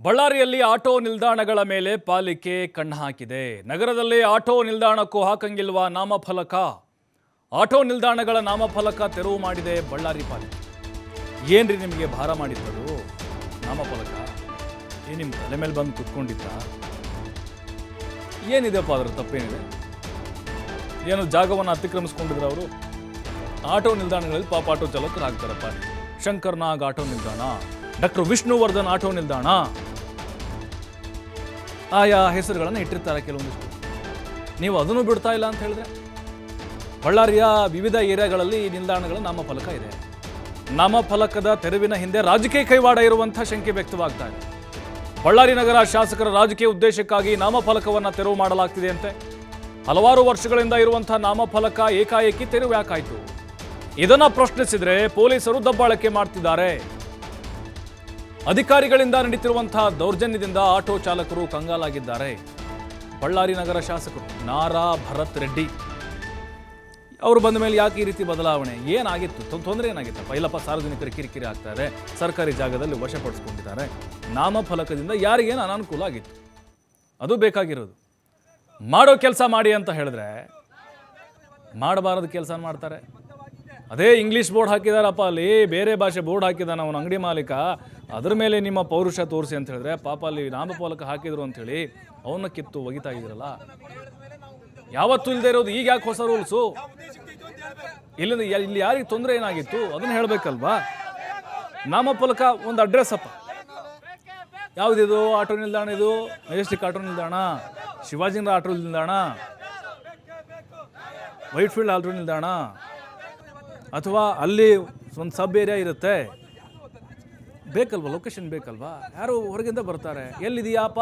ಬಳ್ಳಾರಿಯಲ್ಲಿ ಆಟೋ ನಿಲ್ದಾಣಗಳ ಮೇಲೆ ಪಾಲಿಕೆ ಕಣ್ಣು ಹಾಕಿದೆ. ನಗರದಲ್ಲಿ ಆಟೋ ನಿಲ್ದಾಣಕ್ಕೂ ಹಾಕಂಗಿಲ್ವ ನಾಮಫಲಕ? ಆಟೋ ನಿಲ್ದಾಣಗಳ ನಾಮಫಲಕ ತೆರವು ಮಾಡಿದೆ ಬಳ್ಳಾರಿ ಪಾಲಿಕೆ. ಏನ್ರಿ ನಿಮಗೆ ಭಾರ ಮಾಡಿದ್ದದು? ನಾಮಫಲಕ? ಏ ನಿಮ್ಮ ತಲೆ ಮೇಲೆ ಬಂದು ಕುತ್ಕೊಂಡಿದ್ದ? ಏನಿದೆಪ್ಪ ಅದ್ರ ತಪ್ಪೇನಿದೆ? ಏನು ಜಾಗವನ್ನು ಅತಿಕ್ರಮಿಸ್ಕೊಂಡಿದ್ರು ಅವರು? ಆಟೋ ನಿಲ್ದಾಣಗಳಲ್ಲಿ ಪಾಪ ಆಟೋ ಚಾಲಕರು ಆಗ್ತಾರಪ್ಪ ಶಂಕರ್ನಾಗ್ ಆಟೋ ನಿಲ್ದಾಣ. ಡಾಕ್ಟರ್ ವಿಷ್ಣುವರ್ಧನ್ ಆಟೋ ನಿಲ್ದಾಣ. ಆಯಾ ಹೆಸರುಗಳನ್ನು ಇಟ್ಟಿರ್ತಾರೆ ಕೆಲವೊಂದಿಷ್ಟು. ನೀವು ಅದನ್ನು ಬಿಡ್ತಾ ಇಲ್ಲ ಅಂತ ಹೇಳಿದ್ರೆ? ಬಳ್ಳಾರಿಯ ವಿವಿಧ ಏರಿಯಾಗಳಲ್ಲಿ ಈ ನಿಲ್ದಾಣಗಳ ನಾಮಫಲಕ ಇದೆ. ನಾಮಫಲಕದ ತೆರವಿನ ಹಿಂದೆ ರಾಜಕೀಯ ಕೈವಾಡ ಇರುವಂಥ ಶಂಕೆ ವ್ಯಕ್ತವಾಗ್ತಾ ಇದೆ. ಬಳ್ಳಾರಿ ನಗರ ಶಾಸಕರ ರಾಜಕೀಯ ಉದ್ದೇಶಕ್ಕಾಗಿ ನಾಮಫಲಕವನ್ನು ತೆರವು ಮಾಡಲಾಗ್ತಿದೆ ಅಂತೆ. ಹಲವಾರು ವರ್ಷಗಳಿಂದ ಇರುವಂತಹ ನಾಮಫಲಕ ಏಕಾಏಕಿ ತೆರವು ಯಾಕಾಯಿತು ಇದನ್ನು ಪ್ರಶ್ನಿಸಿದ್ರೆ ಪೊಲೀಸರು ದಬ್ಬಾಳಿಕೆ ಮಾಡ್ತಿದ್ದಾರೆ. ಅಧಿಕಾರಿಗಳಿಂದ ನಡೀತಿರುವಂತಹ ದೌರ್ಜನ್ಯದಿಂದ ಆಟೋ ಚಾಲಕರು ಕಂಗಾಲಾಗಿದ್ದಾರೆ. ಬಳ್ಳಾರಿ ನಗರ ಶಾಸಕರು ನಾರಾ ಭರತ್ ರೆಡ್ಡಿ. ಅವರು ಬಂದ ಮೇಲೆ ಯಾಕೆ ಈ ರೀತಿ ಬದಲಾವಣೆ? ಏನಾಗಿತ್ತು? ತೊಂದರೆ ಏನಾಗಿತ್ತು? ಇಲ್ಲಪ್ಪ ಸಾರ್ವಜನಿಕರು ಕಿರಿಕಿರಿ ಆಗ್ತಾ ಇದೆ ಸರ್ಕಾರಿ ಜಾಗದಲ್ಲಿ ವಶಪಡಿಸ್ಕೊಂಡಿದ್ದಾರೆ ನಾಮಫಲಕದಿಂದ ಯಾರಿಗೇನು ಅನಾನುಕೂಲ ಆಗಿತ್ತು? ಅದು ಬೇಕಾಗಿರೋದು. ಮಾಡೋ ಕೆಲಸ ಮಾಡಿ ಅಂತ ಹೇಳಿದ್ರೆ, ಮಾಡಬಾರದು ಕೆಲಸ ಮಾಡ್ತಾರೆ. ಅದೇ ಇಂಗ್ಲೀಷ್ ಬೋರ್ಡ್ ಹಾಕಿದಾರಪ್ಪ ಅಲ್ಲಿ. ಬೇರೆ ಭಾಷೆ ಬೋರ್ಡ್ ಹಾಕಿದಾನ ಅವನ ಅಂಗಡಿ ಮಾಲೀಕ. ಅದ್ರ ಮೇಲೆ ನಿಮ್ಮ ಪೌರುಷ ತೋರಿಸಿ ಅಂತ ಹೇಳಿದ್ರೆ ಪಾಪ ಅಲ್ಲಿ ನಾಮಫಲಕ ಹಾಕಿದ್ರು ಅಂತೇಳಿ ಅವನ್ನ ಕಿತ್ತು ಒಗಿತಾ ಇದ್ದೀರಲ್ಲ. ಯಾವತ್ತೂ ಇಲ್ಲದೆ ಇರೋದು ಈಗ ಯಾಕೆ ಹೊಸ ರೂಲ್ಸು ಇಲ್ಲಿಂದ ಇಲ್ಲಿ ಯಾರಿಗೆ ತೊಂದರೆ ಏನಾಗಿತ್ತು? ಅದನ್ನ ಹೇಳಬೇಕಲ್ವಾ? ನಾಮಫಲಕ ಒಂದು ಅಡ್ರೆಸ್ ಅಪ್ಪ. ಯಾವುದಿದು? ಆಟೋ ನಿಲ್ದಾಣ ಇದು? ಮೆಜೆಸ್ಟಿಕ್ ಆಟೋ ನಿಲ್ದಾಣ? ಶಿವಾಜಿನಗರ ಆಟೋ ನಿಲ್ದಾಣ? ವೈಟ್ ಫೀಲ್ಡ್ ಆಟೋ ನಿಲ್ದಾಣ? ಅಥವಾ ಅಲ್ಲಿ ಒಂದು ಸಬ್ ಏರಿಯಾ ಇರುತ್ತೆ. ಬೇಕಲ್ವಾ? ಲೊಕೇಶನ್ ಬೇಕಲ್ವಾ? ಯಾರು ಹೊರಗಿಂದ ಬರ್ತಾರೆ? ಎಲ್ಲಿದೆಯಾಪ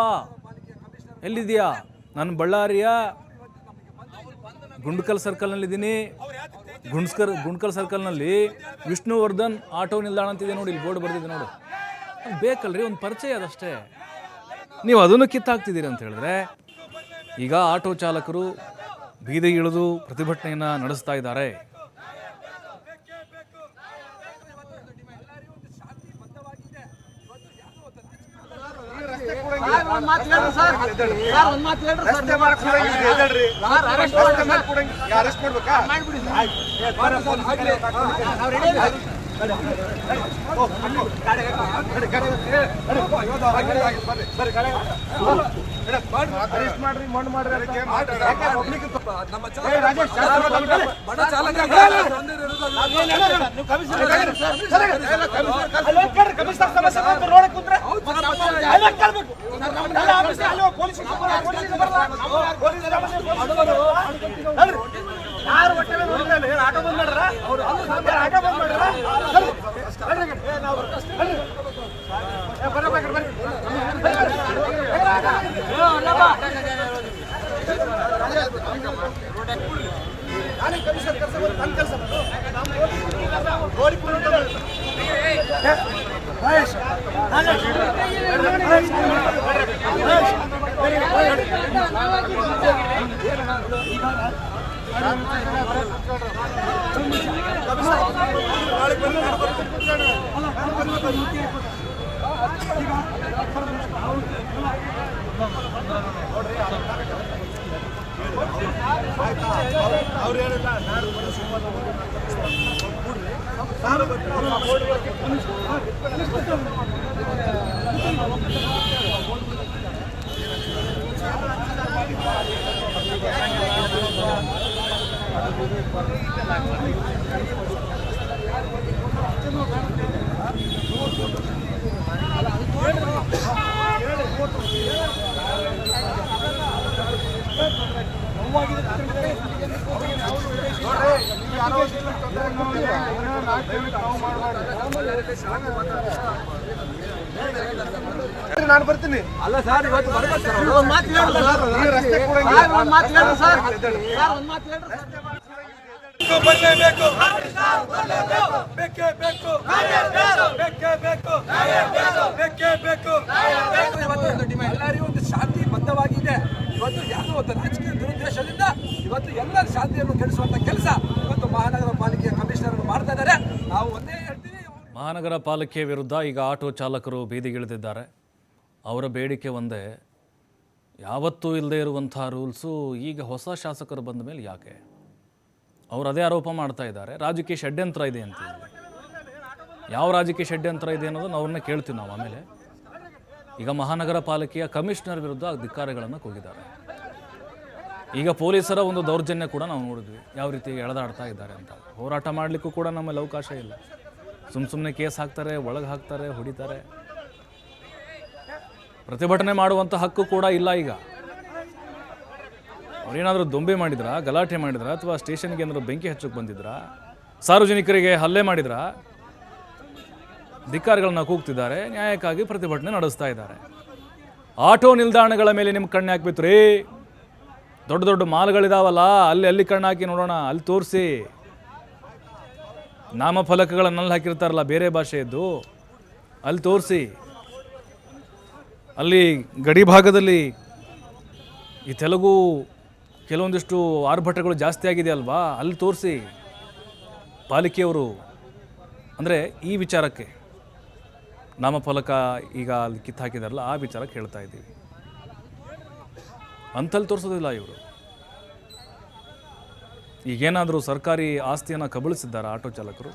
ಎಲ್ಲಿದೆಯಾ? ನಾನು ಬಳ್ಳಾರಿಯ ಗುಂಡ್ಕಲ್ ಸರ್ಕಲ್ನಲ್ಲಿದ್ದೀನಿ ಗುಂಡ್ಸ್ಕರ್, ಗುಂಡ್ಕಲ್ ಸರ್ಕಲ್ನಲ್ಲಿ ವಿಷ್ಣುವರ್ಧನ್ ಆಟೋ ನಿಲ್ದಾಣ ಅಂತಿದೆ ನೋಡಿ, ಇಲ್ಲಿ ಬೋರ್ಡ್ ಬರ್ತಿದೆ ನೋಡು. ಬೇಕಲ್ರಿ, ಒಂದು ಪರಿಚಯ ಅದಷ್ಟೇ ನೀವು ಅದನ್ನು ಕಿತ್ತಾಕ್ತಿದ್ದೀರಿ ಅಂತ ಹೇಳಿದ್ರೆ, ಈಗ ಆಟೋ ಚಾಲಕರು ಬೀದಿಗೆ ಇಳಿದು ಪ್ರತಿಭಟನೆಯನ್ನು ನಡೆಸ್ತಾ ಇದ್ದಾರೆ ಒಂದ್ ಮಾತು ಹೇಳ್ರಿ ಸರ್ ಸರ್ ಒಂದ್ ಮಾತು ಹೇಳ್ರಿ ಸರ್ ರಸ್ತೆ ಮಾಡಕ್ ಕೊಡಂಗಿಲ್ಲ, ಎದ್ದೇಳ್ರಿ. ಸರ್ ಅರೆಸ್ಟ್ ಮಾಡ್ಬೇಕಾ? ಮಾಡ್ಬಿಡಿ ಅರೆಸ್ಟ್ ಮಾಡ್ರಿ, ಮಾಡ್ರಿ. ಯಾರು ಹೊಟ್ಟೆ ಆಟೋ ಬಂದ್ ಮಾಡ್ಯಾರ? ಏನ್ ಆಟೋ ಬಂದ್ ಮಾಡ್ಯಾರ? ಹೇಳ್ರಿ. ಹೇಳ್ರಿ. ಏ, ನಾವು ಹೇಳ್ರಿ. ಏ, ಬರ್ರಿ, ಬರ್ರಿ, ಬರ್ರಿ. ನಾನೇ ಕಮಿಷನರ್ ಕೆಲಸ ನನ್ನ ಕೆಲಸ ರೋಡಿ ಪುರ ಮಹೇಶ್ ಅವ್ರು ಹೇಳಿಲ್ಲ ನಾನು ನಾನು ಬರ್ತೀನಿ. ಅಲ್ಲ ಸರ್ ಇವತ್ತು ಮಾತು ಹೇಳ್ರಿ ಸರ್. ಈ ರಸ್ತೆ ಕೊಡಂಗಿಲ್ಲ. ಮಾತು ಹೇಳ್ರಿ ಸರ್. ಸರ್ ಒಂದ್ ಮಾತು ಹೇಳ್ರಿ ಸರ್. ಬರಲೇಬೇಕು. ಬೇಕೇ ಬೇಕು. ಬೇಕೇ ಬೇಕು. ಬೇಕೇ ಬೇಕು. ಇವತ್ತು ಒಂದು ಡಿಮ್ಯಾಂಡ್ ಎಲ್ಲರಿಗೂ ಒಂದು ಶಾಂತಿ ಬದ್ಧವಾಗಿದೆ. ಇವತ್ತು ಯಾವುದೋ ಒಂದು ರಾಜಕೀಯ ದುರುದ್ದೇಶದಿಂದ ಇವತ್ತು ಎಲ್ಲರ ಶಾಂತಿಯನ್ನು ಕೆಡಿಸುವಂತ ಕೆಲಸ ಇವತ್ತು ಮಹಾನಗರ ಪಾಲಿಕೆಯ ಕಮಿಷನರ್ ಮಾಡ್ತಾ ಇದ್ದಾರೆ. ನಾವು ಒಂದೇ ಹೇಳ್ತೀವಿ ಮಹಾನಗರ ಪಾಲಿಕೆ ವಿರುದ್ಧ ಈಗ ಆಟೋ ಚಾಲಕರು ಬೀದಿಗಿಳಿದಿದ್ದಾರೆ. ಅವರ ಬೇಡಿಕೆ ಒಂದೇ, ಯಾವತ್ತೂ ಇಲ್ಲದೆ ಇರುವಂಥ ರೂಲ್ಸು ಈಗ ಹೊಸ ಶಾಸಕರು ಬಂದ ಮೇಲೆ ಯಾಕೆ? ಅವರು ಅದೇ ಆರೋಪ ಮಾಡ್ತಾ ಇದ್ದಾರೆ, ರಾಜಕೀಯ ಷಡ್ಯಂತ್ರ ಇದೆ ಅಂತ ಯಾವ ರಾಜಕೀಯ ಷಡ್ಯಂತ್ರ ಇದೆ ಅನ್ನೋದನ್ನು ಅವ್ರನ್ನ ಕೇಳ್ತೀವಿ ನಾವು ಆಮೇಲೆ. ಈಗ ಮಹಾನಗರ ಪಾಲಿಕೆಯ ಕಮಿಷನರ್ ವಿರುದ್ಧ ಧಿಕ್ಕಾರಗಳನ್ನು ಕೂಗಿದ್ದಾರೆ. ಈಗ ಪೊಲೀಸರ ಒಂದು ದೌರ್ಜನ್ಯ ಕೂಡ ನಾವು ನೋಡಿದ್ವಿ, ಯಾವ ರೀತಿ ಎಳೆದಾಡ್ತಾ ಇದ್ದಾರೆ ಅಂತ. ಹೋರಾಟ ಮಾಡಲಿಕ್ಕೂ ಕೂಡ ನಮ್ಮಲ್ಲಿ ಅವಕಾಶ ಇಲ್ಲ. ಸುಮ್ಮ ಸುಮ್ಮನೆ ಕೇಸ್ ಹಾಕ್ತಾರೆ, ಒಳಗೆ ಹಾಕ್ತಾರೆ, ಹೊಡಿತಾರೆ. ಪ್ರತಿಭಟನೆ ಮಾಡುವಂಥ ಹಕ್ಕು ಕೂಡ ಇಲ್ಲ ಈಗ. ಅವರೇನಾದರೂ ದೊಂಬೆ ಮಾಡಿದ್ರಾ, ಗಲಾಟೆ ಮಾಡಿದ್ರಾ, ಅಥವಾ ಸ್ಟೇಷನ್ಗೆ ಏನಾದರೂ ಬೆಂಕಿ ಹಚ್ಚಕ್ಕೆ ಬಂದಿದ್ರಾ? ಸಾರ್ವಜನಿಕರಿಗೆ ಹಲ್ಲೆ ಮಾಡಿದ್ರಾ? ಧಿಕ್ಕಾರಗಳನ್ನ ಕೂಗ್ತಿದ್ದಾರೆ, ನ್ಯಾಯಕ್ಕಾಗಿ ಪ್ರತಿಭಟನೆ ನಡೆಸ್ತಾ ಇದ್ದಾರೆ. ಆಟೋ ನಿಲ್ದಾಣಗಳ ಮೇಲೆ ನಿಮ್ಮ ಕಣ್ಣು ಹಾಕ್ಬಿತ್ತು ರೀ ದೊಡ್ಡ ದೊಡ್ಡ ಮಾಲ್ಗಳಿದಾವಲ್ಲ, ಅಲ್ಲಿ ಅಲ್ಲಿ ಕಣ್ಣು ಹಾಕಿ ನೋಡೋಣ, ಅಲ್ಲಿ ತೋರಿಸಿ. ನಾಮಫಲಕಗಳನ್ನಲ್ಲಿ ಹಾಕಿರ್ತಾರಲ್ಲ, ಬೇರೆ ಭಾಷೆಯದ್ದು. ಅಲ್ಲಿ ತೋರಿಸಿ. ಅಲ್ಲಿ ಗಡಿ ಭಾಗದಲ್ಲಿ ಈ ತೆಲುಗು ಕೆಲವೊಂದಿಷ್ಟು ಆರ್ಭಟಗಳು ಜಾಸ್ತಿ ಆಗಿದೆ ಅಲ್ವಾ? ಅಲ್ಲಿ ತೋರಿಸಿ ಪಾಲಿಕೆಯವರು. ಅಂದರೆ ಈ ವಿಚಾರಕ್ಕೆ ನಾಮಫಲಕ ಈಗ ಅಲ್ಲಿ ಕಿತ್ತಾಕಿದಾರಲ್ಲ, ಆ ವಿಚಾರಕ್ಕೆ ಹೇಳ್ತಾ ಇದ್ದೀವಿ. ಅಂತಲ್ಲಿ ತೋರಿಸೋದಿಲ್ಲ ಇವರು. ಈಗೇನಾದರೂ ಸರ್ಕಾರಿ ಆಸ್ತಿಯನ್ನು ಕಬಳಿಸಿದ್ದಾರೆ ಆಟೋ ಚಾಲಕರು?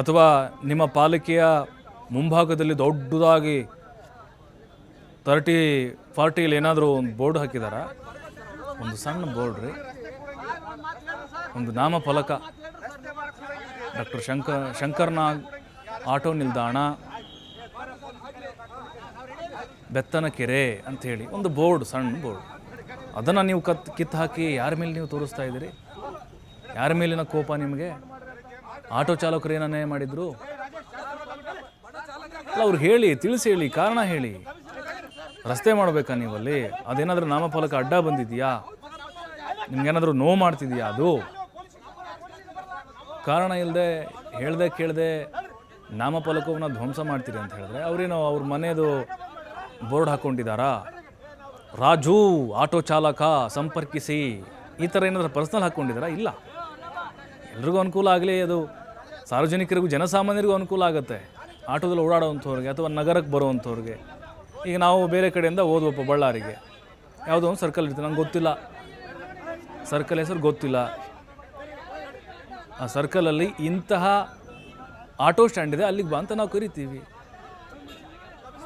ಅಥವಾ ನಿಮ್ಮ ಪಾಲಿಕೆಯ ಮುಂಭಾಗದಲ್ಲಿ ದೊಡ್ಡದಾಗಿ ತರ್ಟಿ, ಫಾರ್ಟಿಲಿ ಏನಾದರೂ ಒಂದು ಬೋರ್ಡ್ ಹಾಕಿದಾರಾ? ಒಂದು ಸಣ್ಣ ಬೋರ್ಡ್ ರೀ. ಒಂದು ನಾಮಫಲಕ. ಡಾಕ್ಟರ್ ಶಂಕರ್ ಶಂಕರ್ನಾಗ್ ಆಟೋ ನಿಲ್ದಾಣ, ಬೆತ್ತನಕೆರೆ ಅಂಥೇಳಿ ಒಂದು ಬೋರ್ಡ್, ಸಣ್ಣ ಬೋರ್ಡ್. ಅದನ್ನು ನೀವು ಕತ್, ಕಿತ್ತು ಹಾಕಿ ಯಾರ ಮೇಲೆ ನೀವು ತೋರಿಸ್ತಾ ಇದ್ದೀರಿ? ಯಾರ ಮೇಲಿನ ಕೋಪ ನಿಮಗೆ? ಆಟೋ ಚಾಲಕರು ಏನನ್ನೇ ಮಾಡಿದ್ರು? ಅಲ್ಲ, ಅವ್ರು ಹೇಳಿ, ತಿಳಿಸಿ ಹೇಳಿ, ಕಾರಣ ಹೇಳಿ. ರಸ್ತೆ ಮಾಡಬೇಕಾ ನೀವಲ್ಲಿ? ಅದೇನಾದರೂ ನಾಮಫಲಕ ಅಡ್ಡ ಬಂದಿದೆಯಾ? ನಿಮ್ಗೇನಾದರೂ ನೋವು ಮಾಡ್ತಿದೆಯಾ ಅದು? ಕಾರಣ ಇಲ್ಲದೆ ಹೇಳ್ದೆ ಕೇಳದೆ ನಾಮಫಲಕವನ್ನು ಧ್ವಂಸ ಮಾಡ್ತೀರಿ ಅಂತ ಹೇಳಿದ್ರೆ ಅವರೇನೋ ಅವ್ರ ಮನೆಯದು ಬೋರ್ಡ್ ಹಾಕ್ಕೊಂಡಿದ್ದಾರಾ ರಾಜು, ಆಟೋ ಚಾಲಕ, ಸಂಪರ್ಕಿಸಿ, ಈ ಥರ ಏನಾದರೂ ಪರ್ಸ್ನಲ್ ಹಾಕ್ಕೊಂಡಿದ್ದಾರಾ ಇಲ್ಲ. ಎಲ್ರಿಗೂ ಅನುಕೂಲ ಆಗಲಿ ಅದು. ಸಾರ್ವಜನಿಕರಿಗೂ, ಜನಸಾಮಾನ್ಯರಿಗೂ ಅನುಕೂಲ ಆಗುತ್ತೆ. ಆಟೋದಲ್ಲಿ ಓಡಾಡೋವಂಥವ್ರಿಗೆ ಅಥವಾ ನಗರಕ್ಕೆ ಬರುವಂಥವ್ರಿಗೆ ಈಗ ನಾವು ಬೇರೆ ಕಡೆಯಿಂದ ಓದುವಪ್ಪ ಬಳ್ಳಾರಿಗೆ. ಯಾವುದೋ ಒಂದು ಸರ್ಕಲ್ ಇರ್ತದೆ ನಂಗೆ ಗೊತ್ತಿಲ್ಲ. ಸರ್ಕಲ್ ಹೆಸರು ಗೊತ್ತಿಲ್ಲ. ಆ ಸರ್ಕಲಲ್ಲಿ ಇಂತಹ ಆಟೋ ಸ್ಟ್ಯಾಂಡ್ ಇದೆ, ಅಲ್ಲಿಗೆ ಬಾ ಅಂತ ನಾವು ಕರಿತೀವಿ.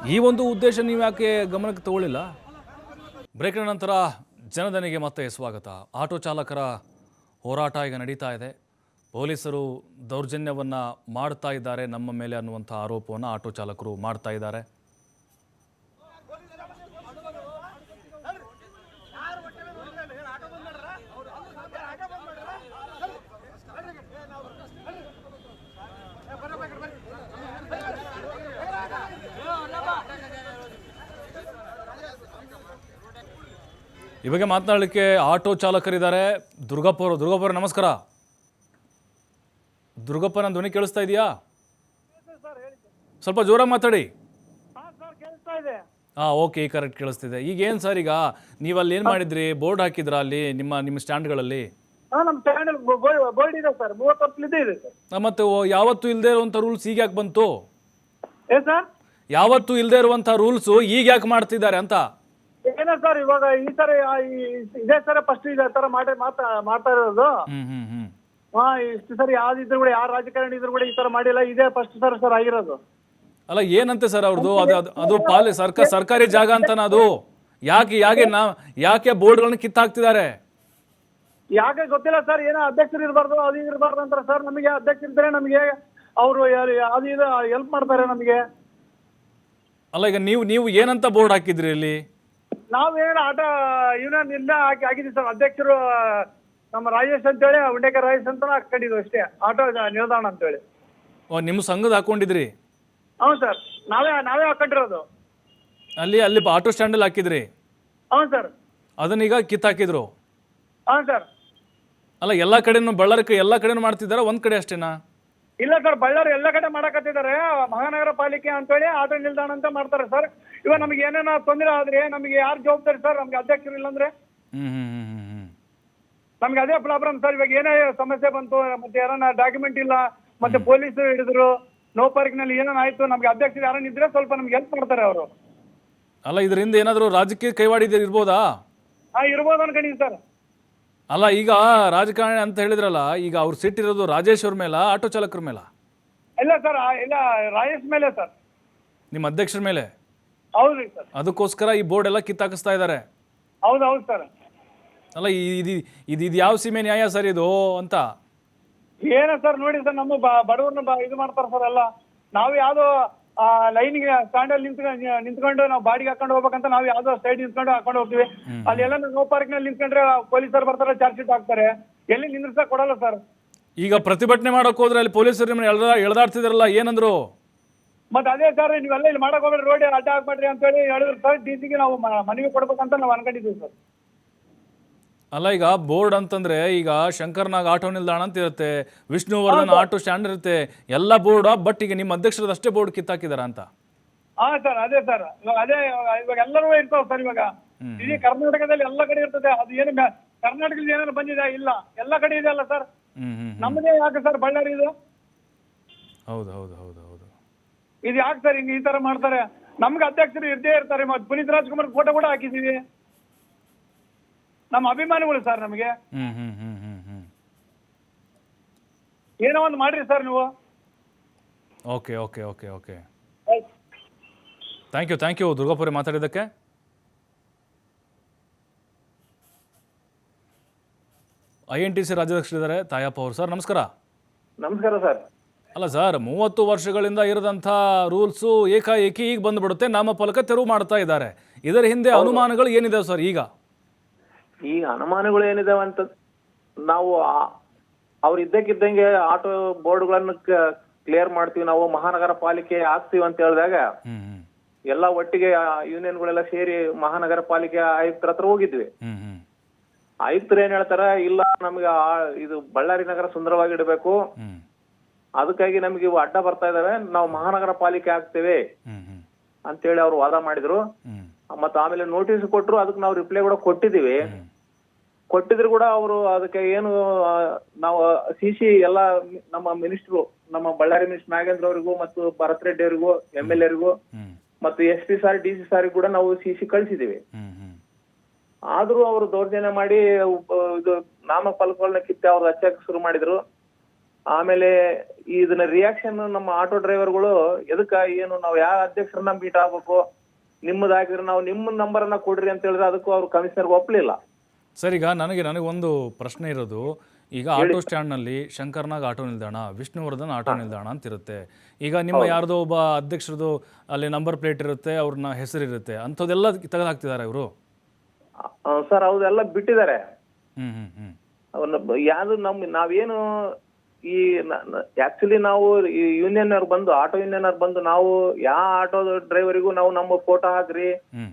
ಈ ಒಂದು ಉದ್ದೇಶ ನೀವು ಯಾಕೆ ಗಮನಕ್ಕೆ ತಗೊಳ್ಳಿಲ್ಲ? ಬ್ರೇಕಿನ ನಂತರ ಜನದನಿಗೆ ಮತ್ತೆ ಸ್ವಾಗತ. ಆಟೋ ಚಾಲಕರ ಹೋರಾಟ ಈಗ ನಡೀತಾ ಇದೆ. ಪೊಲೀಸರು ದೌರ್ಜನ್ಯವನ್ನು ಮಾಡ್ತಾ ಇದ್ದಾರೆ ನಮ್ಮ ಮೇಲೆ ಅನ್ನುವಂಥ ಆರೋಪವನ್ನು ಆಟೋ ಚಾಲಕರು ಮಾಡ್ತಾ ಇದ್ದಾರೆ. ಈ ಬಗ್ಗೆ ಮಾತನಾಡಲಿಕ್ಕೆ ಆಟೋ ಚಾಲಕರಿದ್ದಾರೆ. ದುರ್ಗಪ್ಪ ಅವರು ದುರ್ಗಪ್ಪ ಅವರು ನಮಸ್ಕಾರ. ದುರ್ಗಪ್ಪ ನನ್ನ ಧ್ವನಿ ಕೇಳಿಸ್ತಾ ಇದೆಯಾ? ಸ್ವಲ್ಪ ಜೋರಾಗಿ ಮಾತಾಡಿ. ಹಾಂ ಓಕೆ ಈ ಕರೆಕ್ಟ್ ಕೇಳಿಸ್ತಿದೆ. ಈಗ ಏನು ಸರ್ ಈಗ? ನೀವು ಅಲ್ಲಿ ಏನು ಮಾಡಿದ್ರಿ? ಬೋರ್ಡ್ ಹಾಕಿದ್ರಾ ಅಲ್ಲಿ ನಿಮ್ಮ ನಿಮ್ಮ ಸ್ಟ್ಯಾಂಡ್ಗಳಲ್ಲಿ? ಬೋರ್ಡ್ ಇದೆ ಸರ್. ಮೂವತ್ತು ವರ್ಷದಿಂದ ಇದೆ ಸರ್. ಆ, ಮತ್ತೆ ಓ- ಯಾವತ್ತೂ ಇಲ್ಲದೆ ಇರುವಂಥ ರೂಲ್ಸ್ ಈಗ ಯಾಕೆ ಬಂತು? ಯಾವತ್ತು ಸರ್? ಯಾವತ್ತೂ ಇಲ್ಲದೆ ಇರುವಂಥ ರೂಲ್ಸು ಈಗ ಯಾಕೆ ಮಾಡ್ತಿದ್ದಾರೆ ಅಂತ? ಏನೋ ಸರ್ ಇವಾಗ ಈ ತರ ಆ- ಈ- ಇದೇ ಸರ ಫಸ್ಟ್ ಇದೇ ತರ ಮಾಡಿ ಮಾತಾ ಮಾಡ್ತಾ ಇರೋದು. ಹ್ಮ್ ಹಾ ಇಷ್ಟು ಸರಿ ಯಾವ್ದಿದ್ರು ಕೂಡ ಯಾರ ರಾಜಕಾರಣಿ ಇದ್ರು ಕೂಡ ಈ ತರ ಮಾಡಿಲ್ಲ ಇದೇ ಫಸ್ಟ್ ಸರ್ ಸರ್ ಆಗಿರೋದು. ಅಲ್ಲ ಏನಂತೆ ಸರ್ ಅವ್ರದ್ದು ಅದು ಅದು ಅದು ಪಾಲಿ ಸರ್ಕ ಸರ್ಕಾರಿ ಜಾಗ ಅಂತಾನ ಅದು? ಯಾಕೆ ಯಾಕೆ ನಾ ಯಾಕೆ ಬೋರ್ಡ್ಗಳನ್ನ ಕಿತ್ತಾಕ್ತಿದ್ದಾರೆ? ಯಾಕೆ ಗೊತ್ತಿಲ್ಲ ಸರ್ ಏನೋ ಅಧ್ಯಕ್ಷರು ಇರಬಾರ್ದು ಅದು ಇರಬಾರ್ದು ಅಂತಾರೆ ಸರ್ ನಮಗೆ ಅಧ್ಯಕ್ಷ ಇದ್ರೆ ನಮಗೆ ಅವರು ಅದು ಇದು ಹೆಲ್ಪ್ ಮಾಡ್ತಾರೆ ನಮಗೆ. ಅಲ್ಲ ಈಗ ನೀವು ನೀವು ಏನಂತ ಬೋರ್ಡ್ ಹಾಕಿದ್ರಿ ಇಲ್ಲಿ ನಾವೇನು ಆಟ ಯೂನಿಯನ್ ಇಲ್ಲ ಹಾಕಿ ಆಗಿದ್ವಿ ಸರ್. ಅಧ್ಯಕ್ಷರು ನಮ್ಮ ರಾಜೇಶ್ ಅಂತೇಳಿ ಉಂಡೇಕರ್ ರಾಜೇಶ್ ಅಂತ ಹಾಕೊಂಡಿದ್ವಿ ಅಷ್ಟೇ. ಆಟೋ ನಿಲ್ದಾಣ ಅಂತೇಳಿ. ಓ ನಿಮ್ಮ ಸಂಘದ ಹಾಕೊಂಡಿದ್ರಿ ಹೌದು ಸರ್. ನಾವೇ ನಾವೇ ಹಾಕೊಂಡಿರೋದು. ಅಲ್ಲಿ ಅಲ್ಲಿ ಆಟೋ ಸ್ಟ್ಯಾಂಡಲ್ಲಿ ಹಾಕಿದ್ರಿ? ಹೌದು ಸರ್. ಅದನ್ನ ಈಗ ಅದನ್ನೀಗ ಕಿತ್ತಾಕಿದ್ರು ಹೌದು ಸರ್. ಅಲ್ಲ ಎಲ್ಲ ಕಡೆನೂ ಬಳ್ಳಾರಿ ಎಲ್ಲ ಕಡೆನೂ ಮಾಡ್ತಿದ್ದಾರಾ? ಒಂದ್ ಕಡೆ ಅಷ್ಟೇನಾ? ಇಲ್ಲ ಸರ್ ಬಳ್ಳಾರಿ ಎಲ್ಲ ಕಡೆ ಮಾಡಕತ್ತಿದ್ದಾರೆ. ಮಹಾನಗರ ಪಾಲಿಕೆ ಅಂತೇಳಿ ಆಟೋ ನಿಲ್ದಾಣ ಅಂತ ಮಾಡ್ತಾರೆ ಸರ್. ಇವಾಗ ನಮ್ಗೆ ಏನೇನೋ ತೊಂದರೆ ಆದ್ರೆ ನಮಗೆ ಯಾರು ಜವಾಬ್ದಾರಿ ಸರ್? ನಮ್ಗೆ ಅಧ್ಯಕ್ಷರು ಇಲ್ಲಂದ್ರೆ? ಅಂದ್ರೆ ನಮ್ಗೆ ಅದೇ ಪ್ರಾಬ್ಲಮ್ ಸರ್. ಇವಾಗ ಏನೇ ಸಮಸ್ಯೆ ಬಂತು ಮತ್ತೆ ಯಾರನ್ನ ಡಾಕ್ಯುಮೆಂಟ್ ಇಲ್ಲ ಮತ್ತೆ ಪೊಲೀಸ್ ಹಿಡಿದ್ರು ನೋ ಪಾರ್ಕ್ನಲ್ಲಿ ಏನೇನು ಆಯ್ತು ನಮ್ಗೆ ಅಧ್ಯಕ್ಷರು ಯಾರನ್ನ ಇದ್ರೆ ಸ್ವಲ್ಪ ನಮ್ಗೆ ಹೆಲ್ಪ್ ಮಾಡ್ತಾರೆ ಅವರು. ಅಲ್ಲ ಇದರಿಂದ ಏನಾದರೂ ರಾಜಕೀಯ ಕೈವಾಡಿದ್ರೆ ಇರ್ಬೋದಾ? ಹಾ ಇರ್ಬೋದು ಅನ್ಕೊಂಡಿದ್ದೀನಿ ಸರ್. ಅಲ್ಲ ಈಗ ರಾಜಕಾರಣಿ ಅಂತ ಹೇಳಿದ್ರಲ್ಲ ಈಗ ಅವ್ರು ಸಿಟ್ಟಿರೋದು ರಾಜೇಶ್ವರ ಅವ್ರ ಮೇಲ ಆಟೋ ಚಾಲಕರ ಮೇಲ? ಇಲ್ಲ ಸರ್ ಇಲ್ಲ ರಾಜೇಶ್ ಮೇಲೆ ಸರ್. ನಿಮ್ಮ ಅಧ್ಯಕ್ಷರ ಮೇಲೆ? ಹೌದ್ರಿ ಸರ್. ಅದಕ್ಕೋಸ್ಕರ ಈ ಬೋರ್ಡ್ ಎಲ್ಲ ಕಿತ್ತಾಕಿಸ್ತಾ ಇದ್ದಾರೆ ಹೌದು ಹೌದು ಸರ್. ಅಲ್ಲ ಇದು ಇದು ಇದು ಯಾವ ಸೀಮೆ ನ್ಯಾಯ ಸರ್ ಇದು ಅಂತ? ಏನ ಸರ್ ನೋಡಿ ಸರ್ ನಮ್ಮ ಬಡವ್ರನ್ನ ಇದು ಮಾಡ್ತಾರೆ ಸರ್ ಎಲ್ಲ. ನಾವು ಯಾವ್ದೋ ಲೈನ್ಗೆ ಸ್ಟ್ಯಾಂಡಲ್ಲಿ ನಿಂತ್ಕೊಂಡು ನಿಂತ್ಕೊಂಡು ನಾವು ಬಾಡಿಗೆ ಹಾಕೊಂಡು ಹೋಗ್ಬೇಕಂತ ನಾವು ಯಾವ್ದೋ ಸೈಡ್ ನಿಂತ್ಕೊಂಡು ಹಾಕೊಂಡು ಹೋಗ್ತೀವಿ. ಅಲ್ಲಿ ಎಲ್ಲ ನೋ ಪಾರ್ಕ್ನಲ್ಲಿ ನಿಂತ್ಕೊಂಡ್ರೆ ಪೊಲೀಸರು ಬರ್ತಾರೆ ಚಾರ್ಜ್ ಶೀಟ್ ಹಾಕ್ತಾರೆ. ಎಲ್ಲಿ ನಿಂದ್ರಸಕ್ ಕೊಡಲ್ಲ ಸರ್ ಈಗ ಪ್ರತಿಭಟನೆ ಮಾಡಕ್ ಹೋದ್ರೆ ಅಲ್ಲಿ ಪೊಲೀಸರು ನಿಮ್ಮನ್ನ ಎಳ್ದ ಎಳ್ದಾಡ್ತಿದಾರಲ್ಲ ಏನಂದ್ರು? ಮತ್ತೆ ಅದೇ ಸರ್ ನೀವೆಲ್ಲ ಇಲ್ಲಿ ಮಾಡಕ್ ಹೋಗ್ಬೇಡಿ ರೋಡ್ ಅಡ್ಡ ಹಾಕ್ಬೇಡ್ರಿ ಅಂತ ಹೇಳಿ ಹೇಳಿದ್ರು ಸರ್ ಡಿ ಸಿಗೆ ನಾವು ಮ- ಮನವಿ ಕೊಡ್ಬೇಕಂತ ನಾವು ಅನ್ಕೊಂಡಿದ್ದೀವಿ ಸರ್ ಅಲ್ಲ ಈಗ ಬೋರ್ಡ್ ಅಂತಂದ್ರೆ ಈಗ ಶಂಕರ್ನಾಗ್ ಆಟೋ ನಿಲ್ದಾಣ ಅಂತ ಇರುತ್ತೆ ವಿಷ್ಣುವರ್ಧನ್ ಆಟೋ ಸ್ಟ್ಯಾಂಡ್ ಇರುತ್ತೆ ಎಲ್ಲ ಬೋರ್ಡ್ ಬಟ್ ಈಗ ನಿಮ್ಮ ಅಧ್ಯಕ್ಷರದ ಅಷ್ಟೇ ಬೋರ್ಡ್ ಕಿತ್ತಾಕಿದಾರ ಅಂತ. ಹಾ ಸರ್ ಅದೇ ಸರ್. ಇವಾಗ ಅದೇ ಇವಾಗ ಇವಾಗ ಎಲ್ಲರೂ ಇರ್ತಾವ ಸರ್ ಇವಾಗ. ಇಡೀ ಕರ್ನಾಟಕದಲ್ಲಿ ಎಲ್ಲ ಕಡೆ ಇರ್ತದೆ. ಅದು ಏನು ಬ್ಯಾ- ಕರ್ನಾಟಕದಲ್ಲಿ ಏನಾದ್ರು ಬಂದಿದೆ ಇಲ್ಲ. ಎಲ್ಲ ಕಡೆ ಇದೆ ಅಲ್ಲ ಸರ್. ಹ್ಮ್ ಹ್ಮ್ ನಮ್ಮದೇ ಯಾಕೆ ಸರ್ ಬಳ್ಳಾರಿ ಇದು? ಹೌದು ಹೌದು ಹೌದು ಹೌದು. ಇದು ಯಾಕೆ ಸರ್ ಹಿಂಗ ಈ ತರ ಮಾಡ್ತಾರೆ? ನಮ್ಗೆ ಅಧ್ಯಕ್ಷರು ಇದ್ದೇ ಇರ್ತಾರೆ. ಮತ್ತೆ ಪುನೀತ್ ರಾಜ್ಕುಮಾರ್ ಫೋಟೋ ಕೂಡ ಹಾಕಿದೀವಿ. ನಮ್ಮ ಅಭಿಮಾನಿಗಳು ಸರ್ ನಮಗೆ. ಹ್ಮ್ ಹ್ಮ್ ಹ್ಮ್ ಹ್ಮ್ ಹ್ಮ್. ಏನೋ ಒಂದು ಮಾಡ್ರಿ ಸರ್ ನೀವು. Okay okay okay okay. Thank you thank you Durgapuri ಮಾತಾಡಿದ್ದಕ್ಕೆ. I N T C ರಾಜ್ಯಾಧ್ಯಕ್ಷರಿದ್ದಾರೆ ತಾಯಪ್ಪ ಅವರು. ಸರ್ ನಮಸ್ಕಾರ. ನಮಸ್ಕಾರ ಸರ್. ಅಲ್ಲ ಸರ್ ಮೂವತ್ತು ವರ್ಷಗಳಿಂದ ಇರದಂಥ ರೂಲ್ಸು ಏಕಾಏಕಿ ಈಗ ಬಂದ್ಬಿಡುತ್ತೆ. ನಾಮಫಲಕ ತೆರವು ಮಾಡ್ತಾ ಇದ್ದಾರೆ. ಇದರ ಹಿಂದೆ ಅನುಮಾನಗಳು ಏನಿದೆ ಸರ್ ಈಗ? ಈಗ ಅನುಮಾನಗಳು ಏನಿದಾವೆ ಅಂತ ನಾವು ಅವ್ರ ಇದ್ದಕ್ಕಿದ್ದಂಗೆ ಆಟೋ ಬೋರ್ಡ್ಗಳನ್ನು ಕ್ಲಿಯರ್ ಮಾಡ್ತೀವಿ. ನಾವು ಮಹಾನಗರ ಪಾಲಿಕೆ ಆಗ್ತೀವಿ ಅಂತ ಹೇಳಿದಾಗ ಎಲ್ಲ ಒಟ್ಟಿಗೆ ಯೂನಿಯನ್ಗಳೆಲ್ಲ ಸೇರಿ ಮಹಾನಗರ ಪಾಲಿಕೆ ಆಯುಕ್ತರ ಹತ್ರ ಹೋಗಿದ್ವಿ. ಆಯುಕ್ತರು ಏನ್ ಹೇಳ್ತಾರ ಇಲ್ಲ ನಮ್ಗೆ ಇದು ಬಳ್ಳಾರಿ ನಗರ ಸುಂದರವಾಗಿ ಇಡಬೇಕು. ಅದಕ್ಕಾಗಿ ನಮ್ಗೆ ಇವು ಅಡ್ಡ ಬರ್ತಾ ಇದಾವೆ. ನಾವು ಮಹಾನಗರ ಪಾಲಿಕೆ ಆಗ್ತೇವೆ ಅಂತ ಹೇಳಿ ಅಂತೇಳಿ ಅವ್ರು ವಾದ ಮಾಡಿದ್ರು. ಮತ್ತ ಆಮೇಲೆ ನೋಟಿಸ್ ಕೊಟ್ಟರು ಅದಕ್ಕೆ ನಾವು ರಿಪ್ಲೈ ಕೂಡ ಕೊಟ್ಟಿದೀವಿ. ಕೊಟ್ಟಿದ್ರು ಕೂಡ ಅವರು ಅದಕ್ಕೆ ಏನು ಆ, ನಾವು ಸಿ ಸಿ ಎಲ್ಲ ನಮ್ಮ ಮಿನಿಸ್ಟ್ರು ನಮ್ಮ ಬಳ್ಳಾರಿ ಮಿನಿಸ್ಟರ್ ನಾಗೇಂದ್ರ ಅವರಿಗೂ ಮತ್ತು ಭರತ್ ರೆಡ್ಡಿ ಅವರಿಗೂ ಎಂ ಎಲ್ ಎರಿಗೂ ಹ್ಮ್. ಮತ್ತು S P sir D C sir ಕೂಡ ನಾವು ಸಿ ಸಿ ಕಳಿಸಿದ್ದೀವಿ ಹ್ಮ್ ಹ್ಮ್. ಆದ್ರೂ ಅವರು ದೌರ್ಜನ್ಯ ಮಾಡಿ ಉಪ- ಇದು ನಾಮ ಫಲಕಗಳನ್ನ ಕಿತ್ತಿ ಅವ್ರು ಹಚ್ಚಕ್ ಶುರು ಮಾಡಿದ್ರು. ಆಮೇಲೆ ಇದನ್ನ ರಿಯಾಕ್ಷನ್ ನಮ್ಮ ಆಟೋ ಡ್ರೈವರ್ಗಳು ಎದಕ್ಕ ಏನು ನಾವು ಯಾವ ಅಧ್ಯಕ್ಷರನ್ನ ಮೀಟ್ ಆಗ್ಬೇಕು? ನಿಮ್ಮದಾಗಿದ್ರೆ ನಾವು ನಿಮ್ಮ ನಂಬರ್ ಅನ್ನ ಕೊಡ್ರಿ ಅಂತ ಹೇಳಿದ್ರೆ ಅದಕ್ಕೂ ಅವ್ರು ಕಮಿಷನರ್ ಒಪ್ಪಲಿಲ್ಲ ಸರ್ ಈಗ ನನಗೆ ನನಗೊಂದು ಪ್ರಶ್ನೆ ಇರೋದು. ಈಗ ಆಟೋ ಸ್ಟ್ಯಾಂಡ್ನಲ್ಲಿ ಶಂಕರ್ನಾಗ್ ಆಟೋ ನಿಲ್ದಾಣ ವಿಷ್ಣುವರ್ಧನ್ ಆಟೋ ನಿಲ್ದಾಣ ಅಂತ ಇರುತ್ತೆ ಈಗ ನಿಮ್ಮ ಯಾರ್ದೋ ಒಬ್ಬ ಅಧ್ಯಕ್ಷರದು ಅಲ್ಲಿ ನಂಬರ್ ಪ್ಲೇಟ್ ಇರುತ್ತೆ ಅವ್ರನ್ನ ಹೆಸರಿರುತ್ತೆ. ಅಂಥದ್ದೆಲ್ಲ ತೆಗೆದಾಕ್ತಿದ್ದಾರೆ ಇವರು? ಸರ್ ಅವ್ರೆಲ್ಲ ಬಿಟ್ಟಿದ್ದಾರೆ. ಹ್ಮ್ ಹ್ಮ್ ಹ್ಮ್. ಯಾವ್ದು ನಮ್ ನಾವೇನು ಈ ಆಕ್ಚುಲಿ ನಾವು ಈ ಯೂನಿಯನ್ ಅವ್ರು ಬಂದು ಆಟೋ ಯೂನಿಯನ್ ಅವ್ರು ಬಂದು ನಾವು ಯಾವ ಆಟೋ ಡ್ರೈವರಿಗೂ ನಾವು ನಮ್ಮ ಫೋಟೋ ಹಾಕ್ರಿ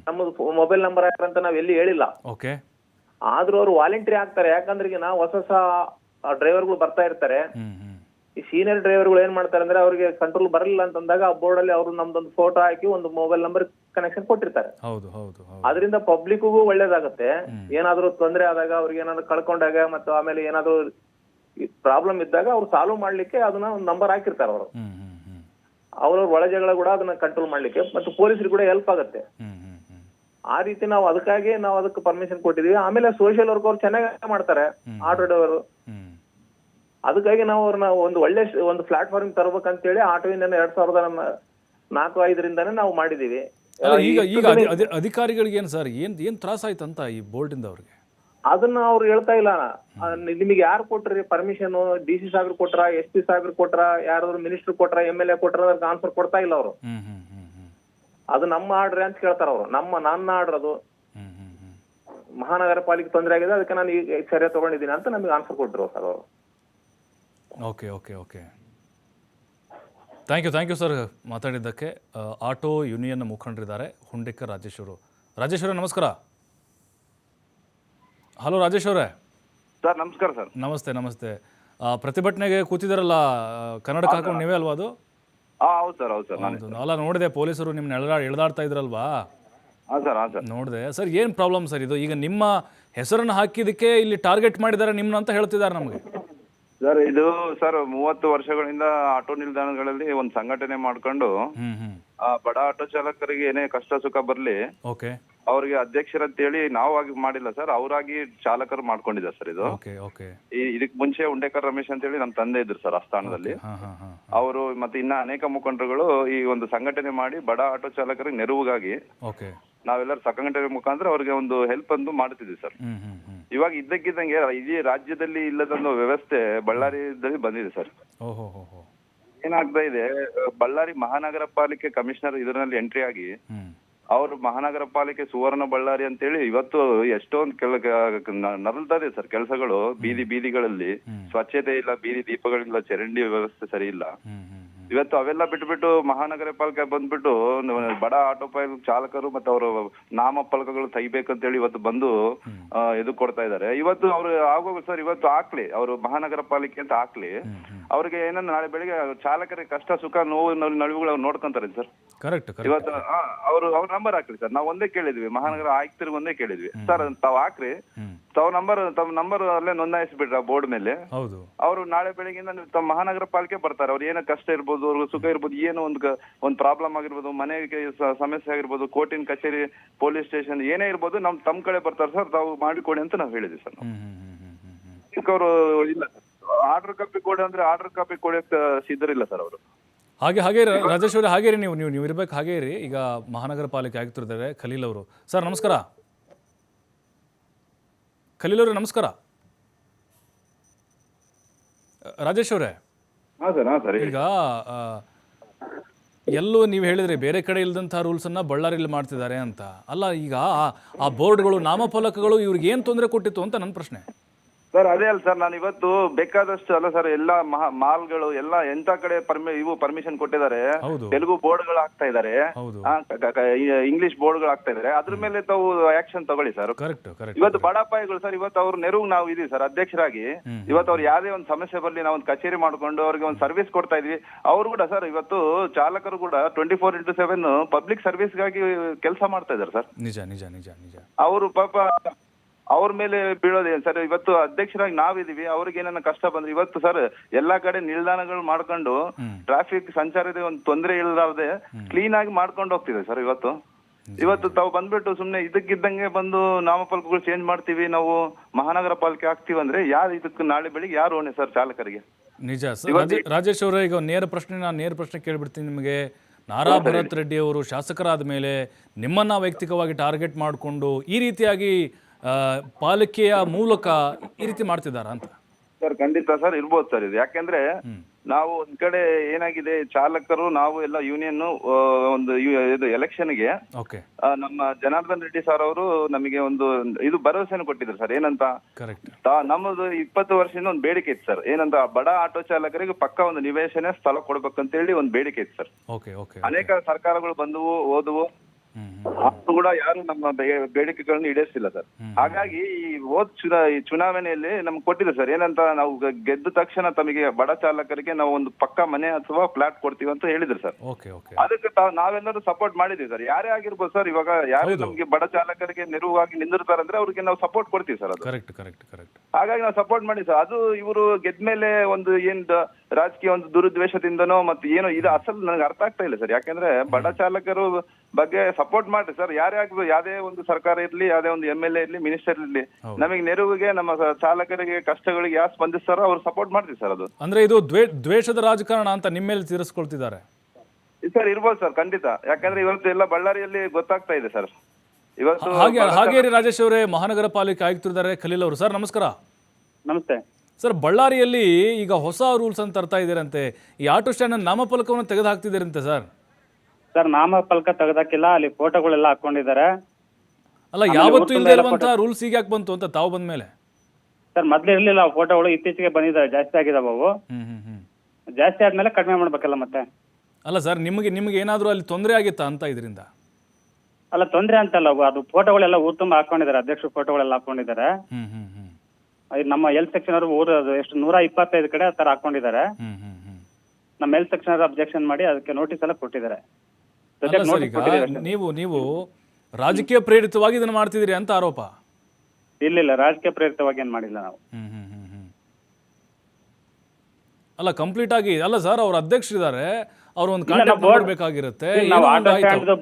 ನಮ್ಮ ಮೊಬೈಲ್ ನಂಬರ್ ಹಾಕ್ರಿ ಅಂತ ನಾವ್ ಎಲ್ಲಿ ಹೇಳಿಲ್ಲ. ಓಕೆ ಆದ್ರೂ ಅವ್ರು ವಾಲಂಟಿಯರ್ ಆಗ್ತಾರೆ. ಯಾಕಂದ್ರೆ ಈಗ ನಾವು ಹೊಸ ಹೊಸ ಡ್ರೈವರ್ಗಳು ಬರ್ತಾ ಇರ್ತಾರೆ. ಈ ಸೀನಿಯರ್ ಡ್ರೈವರ್ಗಳು ಏನ್ ಮಾಡ್ತಾರೆ ಅಂದ್ರೆ ಅವ್ರಿಗೆ ಕಂಟ್ರೋಲ್ ಬರಲಿಲ್ಲ ಅಂತಂದಾಗ ಆ ಬೋರ್ಡ್ ಅಲ್ಲಿ ಅವರು ನಮ್ದೊಂದು ಫೋಟೋ ಹಾಕಿ ಒಂದು ಮೊಬೈಲ್ ನಂಬರ್ ಕನೆಕ್ಷನ್ ಕೊಟ್ಟಿರ್ತಾರೆ. ಹೌದು ಹೌದು ಹೌದು. ಅದರಿಂದ ಪಬ್ಲಿಕ್ಗೂ ಒಳ್ಳೇದಾಗುತ್ತೆ. ಏನಾದ್ರೂ ತೊಂದರೆ ಆದಾಗ ಅವ್ರಿಗೆ ಏನಾದ್ರು ಕಳ್ಕೊಂಡಾಗ ಮತ್ತು ಆಮೇಲೆ ಏನಾದ್ರು ಪ್ರಾಬ್ಲಮ್ ಇದ್ದಾಗ ಅವ್ರು ಸಾಲ್ವ್ ಮಾಡ್ಲಿಕ್ಕೆ ಅದನ್ನ ಒಂದು ನಂಬರ್ ಹಾಕಿರ್ತಾರೆ ಅವರು. ಹ್ಮ್ ಒಳಜಗಳ ಕೂಡ ಅದನ್ನ ಕಂಟ್ರೋಲ್ ಮಾಡ್ಲಿಕ್ಕೆ ಮತ್ತು ಪೊಲೀಸರಿಗೆ ಕೂಡ ಹೆಲ್ಪ್ ಆಗುತ್ತೆ. ಆ ರೀತಿ ನಾವು ಅದಕ್ಕಾಗಿ ನಾವು ಅದಕ್ಕೆ ಪರ್ಮಿಷನ್ ಕೊಟ್ಟಿದೀವಿ. ಆಮೇಲೆ ಸೋಷಿಯಲ್ ವರ್ಕ್ ಅವ್ರು ಚೆನ್ನಾಗಿ ಮಾಡ್ತಾರೆ ಆಟೋ ಡ್ರೈವರ್ ಅದಕ್ಕಾಗಿ ನಾವು ಅವ್ರನ್ನ ಒಂದು ಒಳ್ಳೆ ಒಂದು ಪ್ಲಾಟ್ಫಾರ್ಮ್ ತರಬೇಕಂತೇಳಿ ಆಟೋ ಇಂದ ಎರಡ್ ಸಾವಿರದ ನಾಲ್ಕು ಐದರಿಂದಾನೇ ನಾವು ಮಾಡಿದೀವಿ. ಈಗ ಈಗ ಅಧಿ- ಅಧಿ- ಅಧಿಕಾರಿಗಳಿಗೆ ಏನು ಸರ್ ಏನ್ ಏನ್ ತ್ರಾಸ ಆಯ್ತಂತ ಈ ಬೋರ್ಡಿಂದ ಅವ್ರಿಗೆ? ಅದನ್ನ ಅವ್ರು ಹೇಳ್ತಾ ಇಲ್ಲ. ನಿಮಗೆ ಯಾರು ಕೊಟ್ರಿ ಪರ್ಮಿಷನ್ ಡಿ ಸಿ ಸಾಗರ್ ಕೊಟ್ರ ಎಸ್ ಪಿ ಸಾಹೇಬ್ರು ಕೊಟ್ರ ಯಾರಾದ್ರು ಮಿನಿಸ್ಟರ್ ಕೊಟ್ರ ಎಂ ಎಲ್ ಎ ಕೊಟ್ರ ಅದಕ್ಕೆ ಆನ್ಸರ್ ಕೊಡ್ತಾ ಇಲ್ಲ ಅವರು. ಅದು ನಮ್ಮ ಆರ್ಡ್ರಿ ಅಂತ ಕೇಳ್ತಾರ ಅವರು. ನಮ್ಮ ನನ್ನ ಆರ್ಡರ್ ಅದು. ಮಹಾನಗರ ಪಾಲಿಕೆ ತೊಂದರೆ ಆಗಿದೆ ಅದಕ್ಕೆ ನಾನು ಈಗ ಸರಿಯಾಗಿ ತಗೊಂಡಿದ್ದೀನಿ ಅಂತ ನಮಗೆ ಆನ್ಸರ್ ಕೊಟ್ಟರು ಸರ್ ಅವರು. Okay okay okay. Thank you thank you sir ಮಾತಾಡಿದ್ದಕ್ಕೆ. Auto union ಮುಖಂಡರಿದ್ದಾರೆ ಹುಂಡಿಕರ್ ರಾಜೇಶ್ವರು ರಾಜೇಶ್ವರ ನಮಸ್ಕಾರ. ಹಲೋ ರಾಜೇಶ್ ಅವರೇ. ಸರ್ ನಮಸ್ಕಾರ ಸರ್. ನಮಸ್ತೆ ನಮಸ್ತೆ. ಆ, ಪ್ರತಿಭಟನೆಗೆ ಕೂತಿದಾರಲ್ಲ ಕನ್ನಡಕ್ಕೆ ಕನ್ನಡಕ ಹಾಕೊಂಡು ನೀವೇ ಅಲ್ವಾ ಅದು? ಆ ಹೌದು ಸರ್ ಹೌದು ಸರ್ ನಾನು ಹೌದು. ಅಲ್ಲ ನೋಡಿದೆ ಪೊಲೀಸರು ನಿಮ್ಮನ್ನ ಎಳ್ದಾ ಎಳ್ದಾಡ್ತಾ ಇದ್ರಲ್ವಾ? ಹಾಂ ಸರ್ ಹಾಂ ಸರ್. ನೋಡಿದೆ. ಸರ್ ಏನು ಪ್ರಾಬ್ಲಮ್ ಸರ್ ಇದು? ಈಗ ನಿಮ್ಮ ಹೆಸರನ್ನು ಹಾಕಿದ್ದಕ್ಕೆ ಇಲ್ಲಿ ಟಾರ್ಗೆಟ್ ಮಾಡಿದ್ದಾರೆ ನಿಮ್ಮನ್ನ ಅಂತ ಹೇಳ್ತಿದ್ದಾರೆ ನಮಗೆ. ಸರ್ ಇದು ಸರ್ ಮೂವತ್ತು ವರ್ಷಗಳಿಂದ ಆಟೋ ನಿಲ್ದಾಣಗಳಲ್ಲಿ ಒಂದು ಸಂಘಟನೆ ಮಾಡ್ಕೊಂಡು ಹ್ಮ್. ಆ ಬಡ ಆಟೋ ಚಾಲಕರಿಗೆ ಏನೇ ಕಷ್ಟ ಸುಖ ಬರಲಿ ಓಕೆ. ಅವ್ರಿಗೆ ಅಧ್ಯಕ್ಷರಂತೇಳಿ ನಾವಾಗಿ ಮಾಡಿಲ್ಲ ಸರ್ ಅವರಾಗಿ ಚಾಲಕರು ಮಾಡ್ಕೊಂಡಿದ್ದಾರೆ ಸರ್ ಇದು. Okay okay. ಈ ಇದಕ್ ಮುಂಚೆ ಉಂಡೇಕರ್ ರಮೇಶ್ ಅಂತ ಹೇಳಿ ನಮ್ಮ ತಂದೆ ಇದ್ರು ಸರ್ ಆ ಸ್ಥಾನದಲ್ಲಿ ಹಾ ಹಾ ಹಾ ಅವರು ಮತ್ತೆ ಇನ್ನ ಅನೇಕ ಮುಖಂಡರುಗಳು ಈ ಒಂದು ಸಂಘಟನೆ ಮಾಡಿ ಬಡ ಆಟೋ ಚಾಲಕರಿಗೆ ನೆರವುಗಾಗಿ ಓಕೆ. ನಾವೆಲ್ಲರೂ ಸಂಘಟನೆ ಮುಖಾಂತರ ಅವ್ರಿಗೆ ಒಂದು ಹೆಲ್ಪ್ ಅಂದು ಮಾಡ್ತಿದ್ವಿ ಸರ್. ಹ್ಮ್ ಹ್ಮ್ ಹ್ಮ್. ಇವಾಗ ಇದ್ದಕ್ಕಿದ್ದಂಗೆ ಇಡೀ ರಾಜ್ಯದಲ್ಲಿ ಇಲ್ಲದೊಂದು ವ್ಯವಸ್ಥೆ ಬಳ್ಳಾರಿದಲ್ಲಿ ಬಂದಿದೆ ಸರ್. ಓಹೋ ಹೋ ಹೋ ಏನಾಗ್ತಾ ಇದೆ ಬಳ್ಳಾರಿ ಮಹಾನಗರ ಪಾಲಿಕೆ ಕಮಿಷನರ್ ಇದರಲ್ಲಿ ಎಂಟ್ರಿ ಆಗಿ ಹ್ಮ್. ಅವರು ಮಹಾನಗರ ಪಾಲಿಕೆ ಸುವರ್ಣ ಬಳ್ಳಾರಿ ಅಂತೇಳಿ ಇವತ್ತು ಎಷ್ಟೊಂದು ಕೆಲ ನರಳ್ತದೆ ಸರ್ ಕೆಲಸಗಳು ಬೀದಿ ಬೀದಿಗಳಲ್ಲಿ. ಸ್ವಚ್ಛತೆ ಇಲ್ಲ ಬೀದಿ ದೀಪಗಳಿಲ್ಲ ಚರಂಡಿ ವ್ಯವಸ್ಥೆ ಸರಿ ಇಲ್ಲ. ಇವತ್ತು ಅವೆಲ್ಲ ಬಿಟ್ಬಿಟ್ಟು ಮಹಾನಗರ ಪಾಲಿಕೆ ಬಂದ್ಬಿಟ್ಟು ಬಡ ಆಟೋ ಪೈಲ್ ಚಾಲಕರು ಮತ್ತೆ ಅವರು ನಾಮಫಲಕಗಳು ತೆಗಿಬೇಕಂತೇಳಿ ಇವತ್ತು ಬಂದು ಇದು ಕೊಡ್ತಾ ಇದ್ದಾರೆ. ಇವತ್ತು ಅವ್ರು ಆಗೋಗ ಸರ್ ಇವತ್ತು ಹಾಕ್ಲಿ ಅವರು ಮಹಾನಗರ ಪಾಲಿಕೆ ಅಂತ ಹಾಕ್ಲಿ ಅವ್ರಿಗೆ ಏನನ್ನ ನಾಳೆ ಬೆಳಿಗ್ಗೆ ಚಾಲಕರಿಗೆ ಕಷ್ಟ ಸುಖ ನೋವು ನೋವು ನಳಿವುಗಳು ಅವ್ರು ನೋಡ್ಕೊಂತಾರೆ ಸರ್. ಕರೆಕ್ಟ್ ಇವತ್ತು ಅವರು ಅವ್ರ ನಂಬರ್ ಹಾಕ್ಲಿ ಸರ್. ನಾವು ಒಂದೇ ಕೇಳಿದ್ವಿ ಮಹಾನಗರ ಆಯುಕ್ತರಿಗೆ ಒಂದೇ ಕೇಳಿದ್ವಿ. ಸರ್ ತಾವ್ ಹಾಕ್ರಿ. ತಾವ್ ನಂಬರ್ ತಮ್ಮ ನಂಬರ್ ಅಲ್ಲೇ ನೋಂದಾಯಿಸ್ಬಿಡ್ರಿ ಬೋರ್ಡ್ ಮೇಲೆ. ಹೌದು. ಅವರು ನಾಳೆ ಬೆಳಗ್ಗೆಯಿಂದ ನೀವು ತಮ್ಮ ಮಹಾನಗರ ಪಾಲಿಕೆ ಬರ್ತಾರೆ. ಅವ್ರು ಏನೋ ಕಷ್ಟ ಇರ್ಬೋದು ಅವ್ರಿಗೆ ಸುಖ ಇರ್ಬೋದು ಏನೋ ಒಂದು ಕ- ಒಂದು ಪ್ರಾಬ್ಲಮ್ ಆಗಿರ್ಬೋದು ಮನೆಗೆ ಸ- ಸಮಸ್ಯೆ ಆಗಿರ್ಬೋದು ಕೋರ್ಟಿನ ಕಚೇರಿ ಪೊಲೀಸ್ ಸ್ಟೇಷನ್ ಏನೇ ಇರ್ಬೋದು ನಮ್ ತಮ್ಮ ಕಡೆ ಬರ್ತಾರೆ ಸರ್ ತಾವು ಮಾಡಿಕೊಡಿ ಅಂತ ನಾವು ಹೇಳಿದ್ವಿ ಸರ್. ಹ್ಮ್ ಹ್ಮ್ ಹ್ಮ್ ಹ್ಮ್ ಹ್ಮ್ ಹ್ಮ್. ಅವರು ಇಲ್ಲ. ಆರ್ಡರ್ ಕಾಪಿ ಕೊಡಿ ಅಂದ್ರೆ ಆರ್ಡರ್ ಕಾಪಿ ಕೊಡಕ್ಕೆ ಸಿದ್ಧರಿಲ್ಲ ಸರ್ ಅವರು. ಹಾಗೆ ಹಾಗೆ ರಾಜೇಶ್ವರಿ ರಾಜೇಶ್ ಅವರೇ ಹಾಗೆ ರೀ ನೀವು ನೀವು ನೀವು ಇರ್ಬೇಕು ಹಾಗೆ ಇರಿ. ಈಗ ಮಹಾನಗರ ಪಾಲಿಕೆ ಆಯುಕ್ತರಿದ್ದಾರೆ ಖಲೀಲ್ ಅವರು. ಸರ್ ನಮಸ್ಕಾರ. ಖಲೀಲ್ ಅವರೇ ನಮಸ್ಕಾರ. ರಾಜೇಶ್ ಅವರೇ. ಈಗ ಎಲ್ಲೂ ನೀವು ಹೇಳಿದ್ರೆ ಬೇರೆ ಕಡೆ ಇಲ್ದಂಥ ರೂಲ್ಸನ್ನು ಬಳ್ಳಾರಿಯಲ್ಲಿ ಮಾಡ್ತಿದ್ದಾರೆ ಅಂತ. ಅಲ್ಲ ಈಗ ಆ- ಆ ಬೋರ್ಡ್ಗಳು ನಾಮಫಲಕಗಳು ಇವ್ರಿಗೆ ಏನು ತೊಂದರೆ ಕೊಟ್ಟಿತ್ತು ಅಂತ ನನ್ನ ಪ್ರಶ್ನೆ. ಸರ್ ಅದೇ ಅಲ್ಲ ಸರ್ ನಾನು ಇವತ್ತು ಬೇಕಾದಷ್ಟು ಅಲ್ಲ ಸರ್ ಎಲ್ಲ ಮಾಲ್ಗಳು ಎಲ್ಲ ಎಂತ ಕಡೆ ಪರ್ಮಿ ಇವು ಪರ್ಮಿಷನ್ ಕೊಟ್ಟಿದ್ದಾರೆ. ಹೌದು. ತೆಲುಗು ಬೋರ್ಡ್ಗಳು ಹಾಕ್ತಾ ಇದ್ದಾರೆ. ಹೌದು. ಇಂಗ್ಲಿಷ್ ಬೋರ್ಡ್ಗಳು ಆಗ್ತಾ ಇದ್ದಾರೆ. ಅದ್ರ ಮೇಲೆ ತಾವು ಆಕ್ಷನ್ ತಗೊಳ್ಳಿ ಸರ್. ಕರೆಕ್ಟ್ ಕರೆಕ್ಟ್ ಇವತ್ತು ಬಡಾಪಾಯಿಗಳು ಸರ್ ಇವತ್ತು ಅವ್ರ ನೆರವು ನಾವು ಇದೀವಿ ಸರ್ ಅಧ್ಯಕ್ಷರಾಗಿ. ಇವತ್ತು ಅವ್ರು ಯಾವ್ದೇ ಒಂದು ಸಮಸ್ಯೆ ಬರ್ಲಿ ನಾವು ಒಂದು ಕಚೇರಿ ಮಾಡ್ಕೊಂಡು ಅವ್ರಿಗೆ ಒಂದು ಸರ್ವಿಸ್ ಕೊಡ್ತಾ ಇದೀವಿ. ಅವ್ರು ಕೂಡ ಸರ್ ಇವತ್ತು ಚಾಲಕರು ಕೂಡ twenty four into seven public ಸರ್ವಿಸ್ಗಾಗಿ ಕೆಲಸ ಮಾಡ್ತಾ ಇದ್ದಾರೆ ಸರ್. ನಿಜ ನಿಜ ನಿಜ ನಿಜ. ಅವರು ಪಾಪ ಅವ್ರ ಮೇಲೆ ಬೀಳೋದೇನ್ ಸರ್ ಇವತ್ತು ಅಧ್ಯಕ್ಷರಾಗಿ ನಾವಿದೀವಿ ಅವ್ರಿಗೆ ಏನನ್ನ ಕಷ್ಟ ಬಂದ್ರೆ ಇವತ್ತು ಸರ್ ಎಲ್ಲಾ ಕಡೆ ನಿಲ್ದಾಣಗಳು ಮಾಡ್ಕೊಂಡು ಟ್ರಾಫಿಕ್ ಸಂಚಾರದ ಒಂದು ತೊಂದರೆ ಇಲ್ಲದೆ ಕ್ಲೀನ್ ಆಗಿ ಮಾಡ್ಕೊಂಡು ಹೋಗ್ತಿದೆ ಸರ್ ಇವತ್ತು. ಇವತ್ತು ತಾವು ಬಂದ್ಬಿಟ್ಟು ಸುಮ್ನೆ ಇದಕ್ಕಿದ್ದಂಗೆ ಬಂದು ನಾಮಫಲಕಗಳು ಚೇಂಜ್ ಮಾಡ್ತೀವಿ ನಾವು ಮಹಾನಗರ ಪಾಲಿಕೆ ಆಗ್ತೀವಿ ಅಂದ್ರೆ ಯಾರು ಇದಕ್ಕೆ ನಾಳೆ ಬೆಳಿಗ್ಗೆ ಯಾರು ಓಣೆ ಸರ್ ಚಾಲಕರಿಗೆ? ನಿಜ. ರಾಜೇಶ್ ಅವರ ಈಗ ನೇರ ಪ್ರಶ್ನೆ ನಾನು ನೇರ ಪ್ರಶ್ನೆ ಕೇಳ್ಬಿಡ್ತೀನಿ ನಿಮಗೆ. ನಾರಾ ಭರತ್ ರೆಡ್ಡಿ ಅವರು ಶಾಸಕರಾದ ಮೇಲೆ ನಿಮ್ಮನ್ನ ವೈಯಕ್ತಿಕವಾಗಿ ಟಾರ್ಗೆಟ್ ಮಾಡಿಕೊಂಡು ಈ ರೀತಿಯಾಗಿ ಪಾಲಿಕೆಯ ಮೂಲಕ ಈ ರೀತಿ ಮಾಡ್ತಿದ್ದಾರಾ ಅಂತ? ಸರ್ ಖಂಡಿತ ಸರ್ ಇರ್ಬೋದು ಸರ್ ಇದು. ಯಾಕೆಂದ್ರೆ ನಾವು ಒಂದ್ ಕಡೆ ಏನಾಗಿದೆ ಚಾಲಕರು ನಾವು ಎಲ್ಲ ಯೂನಿಯನ್ ಒಂದು ಇದು ಎಲೆಕ್ಷನ್ಗೆ ಗೆ ನಮ್ಮ ಜನಾರ್ದನ್ ರೆಡ್ಡಿ ಸರ್ ಅವರು ನಮಗೆ ಒಂದು ಇದು ಭರವಸೆನ ಕೊಟ್ಟಿದ್ರು ಸರ್. ಏನಂತ? ಕರೆಕ್ಟ್ ತಾ- ನಮ್ಮದು ಇಪ್ಪತ್ತು ವರ್ಷದಿಂದ ಒಂದು ಬೇಡಿಕೆ ಇತ್ತು ಸರ್. ಏನಂತ? ಬಡ ಆಟೋ ಚಾಲಕರಿಗೆ ಪಕ್ಕ ಒಂದು ನಿವೇಶನ ಸ್ಥಳ ಕೊಡ್ಬೇಕಂತ ಹೇಳಿ ಒಂದು ಬೇಡಿಕೆ ಇತ್ತು ಸರ್. ಓಕೆ ಓಕೆ ಅನೇಕ ಸರ್ಕಾರಗಳು ಬಂದವು ಓದುವು ಆದ್ರೂ ಕೂಡ ಯಾರು ನಮ್ಮ ಬೇಡಿಕೆಗಳನ್ನ ಈಡೇರಿಸಿಲ್ಲ ಸರ್. ಹಾಗಾಗಿ ಈ ಹೋದ್ ಚುನಾ ಈ ಚುನಾವಣೆಯಲ್ಲಿ ನಮ್ಗೆ ಕೊಟ್ಟಿದೆ ಸರ್. ಏನಂತ ನಾವು ಗೆದ್ದ ತಕ್ಷಣ ತಮಗೆ ಬಡ ಚಾಲಕರಿಗೆ ನಾವು ಒಂದು ಪಕ್ಕ ಮನೆ ಅಥವಾ ಫ್ಲಾಟ್ ಕೊಡ್ತೀವಿ ಅಂತ ಹೇಳಿದ್ರು ಸರ್. ಅದಕ್ಕೆ ನಾವೆಲ್ಲರೂ ಸಪೋರ್ಟ್ ಮಾಡಿದೀವಿ ಸರ್. ಯಾರೇ ಆಗಿರ್ಬೋದು ಸರ್ ಇವಾಗ ಯಾರು ನಮ್ಗೆ ಬಡ ಚಾಲಕರಿಗೆ ನೆರವಾಗಿ ನಿಂದಿರ್ತಾರಂದ್ರೆ ಅವ್ರಿಗೆ ನಾವು ಸಪೋರ್ಟ್ ಕೊಡ್ತೀವಿ ಸರ್ ಅದು. ಕರೆಕ್ಟ್ ಕರೆಕ್ಟ್ ಕರೆಕ್ಟ್ ಹಾಗಾಗಿ ನಾವು ಸಪೋರ್ಟ್ ಮಾಡಿ ಸರ್. ಅದು ಇವರು ಗೆದ್ಮೇಲೆ ಒಂದು ಏನ್ ರಾಜಕೀಯ ಒಂದು ದುರುದ್ವೇಷದಿಂದನೋ ಮತ್ತೆ ಏನೋ ಇದು ಅಸಲ್ ನನಗೆ ಅರ್ಥ ಆಗ್ತಾ ಇಲ್ಲ ಸರ್. ಯಾಕಂದ್ರೆ ಬಡ ಚಾಲಕರು ಬಗ್ಗೆ ಸಪೋರ್ಟ್ ಮಾಡ್ರಿ ಸರ್. ಯಾರೇ ಆಗ್ಬೋದು ಯಾವ್ದೇ ಒಂದು ಸರ್ಕಾರ ಇರ್ಲಿ ಯಾವ್ದೇ ಒಂದು ಎಂ ಎಲ್ ಎ ಇರ್ಲಿ ಮಿನಿಸ್ಟರ್ ಇರ್ಲಿ ನಮಗೆ ನೆರವಿಗೆ ನಮ್ಮ ಚಾಲಕರಿಗೆ ಕಷ್ಟಗಳಿಗೆ ಯಾರು ಸ್ಪಂದಿಸ್ತಾರೋ ಅವ್ರು ಸಪೋರ್ಟ್ ಮಾಡ್ತೀವಿ ಸರ್ ಅದು. ಅಂದ್ರೆ ಇದು ದ್ವೇ ದ್ವೇಷದ ರಾಜಕಾರಣ ಅಂತ ನಿಮ್ಮ ಮೇಲೆ ತೀರಿಸ್ಕೊಳ್ತಿದ್ದಾರೆ? ಸರ್ ಇರ್ಬೋದು ಸರ್ ಖಂಡಿತ. ಯಾಕಂದ್ರೆ ಇವತ್ತು ಎಲ್ಲ ಬಳ್ಳಾರಿಯಲ್ಲಿ ಗೊತ್ತಾಗ್ತಾ ಇದೆ ಸರ್. ಇವತ್ತು ಹಾಗೆ ಹಾಗೆ ರೀ ರಾಜೇಶ್ ಅವರೇ ಮಹಾನಗರ ಪಾಲಿಕೆ ಆಯುಕ್ತರಿದ್ದಾರೆ ಖಲೀಲ್ ಅವರು. ಸರ್ ನಮಸ್ಕಾರ. ನಮಸ್ತೆ. ಸರ್ ಬಳ್ಳಾರಿಯಲ್ಲಿ ಈಗ ಹೊಸ ರೂಲ್ಸ್ ಅಂತ ತರ್ತಾ ಇದ್ದೀರಂತೆ. ಈ ಆಟೋ ಸ್ಟ್ಯಾಂಡ್ ನಾಮಫಲಕವನ್ನು ತೆಗೆದು ಹಾಕ್ತಿದ್ದೀರಂತೆ ಸರ್? ಸರ್ ನಾಮಫಲಕ ತೆಗೆದಾಕಿಲ್ಲ ಅಲ್ಲಿ ಫೋಟೋಗಳೆಲ್ಲ ಹಾಕೊಂಡಿದ್ದಾರೆ. ಅಲ್ಲ ಯಾವತ್ತೂ ಇಲ್ಲದೆ ಇರುವಂತಹ ರೂಲ್ಸ್ ಈಗ ಯಾಕೆ ಬಂತು ಅಂತ ತಾವು ಬಂದ ಮೇಲೆ ಸರ್ ಮೊದ್ಲು ಇರಲಿಲ್ಲ ಆ ಫೋಟೋಗಳು ಇತ್ತೀಚೆಗೆ ಬಂದಿದ್ದಾರೆ ಜಾಸ್ತಿ ಆಗಿದಾವೆ ಅವು. ಜಾಸ್ತಿ ಆದ್ಮೇಲೆ ಕಡಿಮೆ ಮಾಡ್ಬೇಕಲ್ಲ ಮತ್ತೆ? ಅಲ್ಲ ಸರ್ ನಿಮಗೆ ನಿಮಗೆ ಏನಾದರೂ ಅಲ್ಲಿ ತೊಂದರೆ ಆಗಿತ್ತಾ ಅಂತ ಇದರಿಂದ? ಅಲ್ಲ ತೊಂದ್ರೆ ಅಂತಲ್ಲ ಅವು ಅದು ಫೋಟೋಗಳೆಲ್ಲ ಊರ್ ತುಂಬ ಹಾಕೊಂಡಿದ್ದಾರೆ ಅಧ್ಯಕ್ಷ ಫೋಟೋಗಳೆಲ್ಲ ಹಾಕೊಂಡಿದ್ದಾರೆ. ಹ್ಮ್ ಹ್ಮ್ ಹ್ಮ್. ನಮ್ಮ ಹೆಲ್ತ್ ಸೆಕ್ಷನ್ ಅವರು ಊರು ಅದು ಎಷ್ಟು ನೂರ ಇಪ್ಪತ್ತೈದು ಕಡೆ ಆ ಥರ ಹಾಕೊಂಡಿದ್ದಾರೆ ಹ್ಮ್ ಹ್ಮ್ ಹ್ಮ್. ನಮ್ಮ ಹೆಲ್ತ್ ಸೆಕ್ಷನ್ ಅವರು ಅಬ್ಜೆಕ್ಷನ್ ಮಾಡಿ ಅದಕ್ಕೆ ನೋಟಿಸ್ ಎಲ್ಲ ಕೊಟ್ಟಿದ್ದಾರೆ. ಅಲ್ಲ ಸರ್ ಈಗ ಕೊಟ್ಟಿದ್ದಾರೆ ನೀವು ನೀವು ರಾಜಕೀಯ ಪ್ರೇರಿತವಾಗಿ ಇದನ್ನ ಮಾಡ್ತಿದ್ದೀರಿ ಅಂತ ಆರೋಪ? ಇಲ್ಲ ಇಲ್ಲ ರಾಜಕೀಯ ಪ್ರೇರಿತವಾಗಿ ಏನ್ ಮಾಡಿಲ್ಲ ನಾವು. ಹ್ಮ್ ಹ್ಮ್ ಹ್ಮ್ ಹ್ಮ್. ಅಲ್ಲ ಕಂಪ್ಲೀಟ್ ಆಗಿ ಅಲ್ಲ ಸರ್ ಅವ್ರ ಅಧ್ಯಕ್ಷರಿದ್ದಾರೆ. ಅವ್ರ ಒಂದು ಕಾಂಟ್ಯಾಕ್ಟ್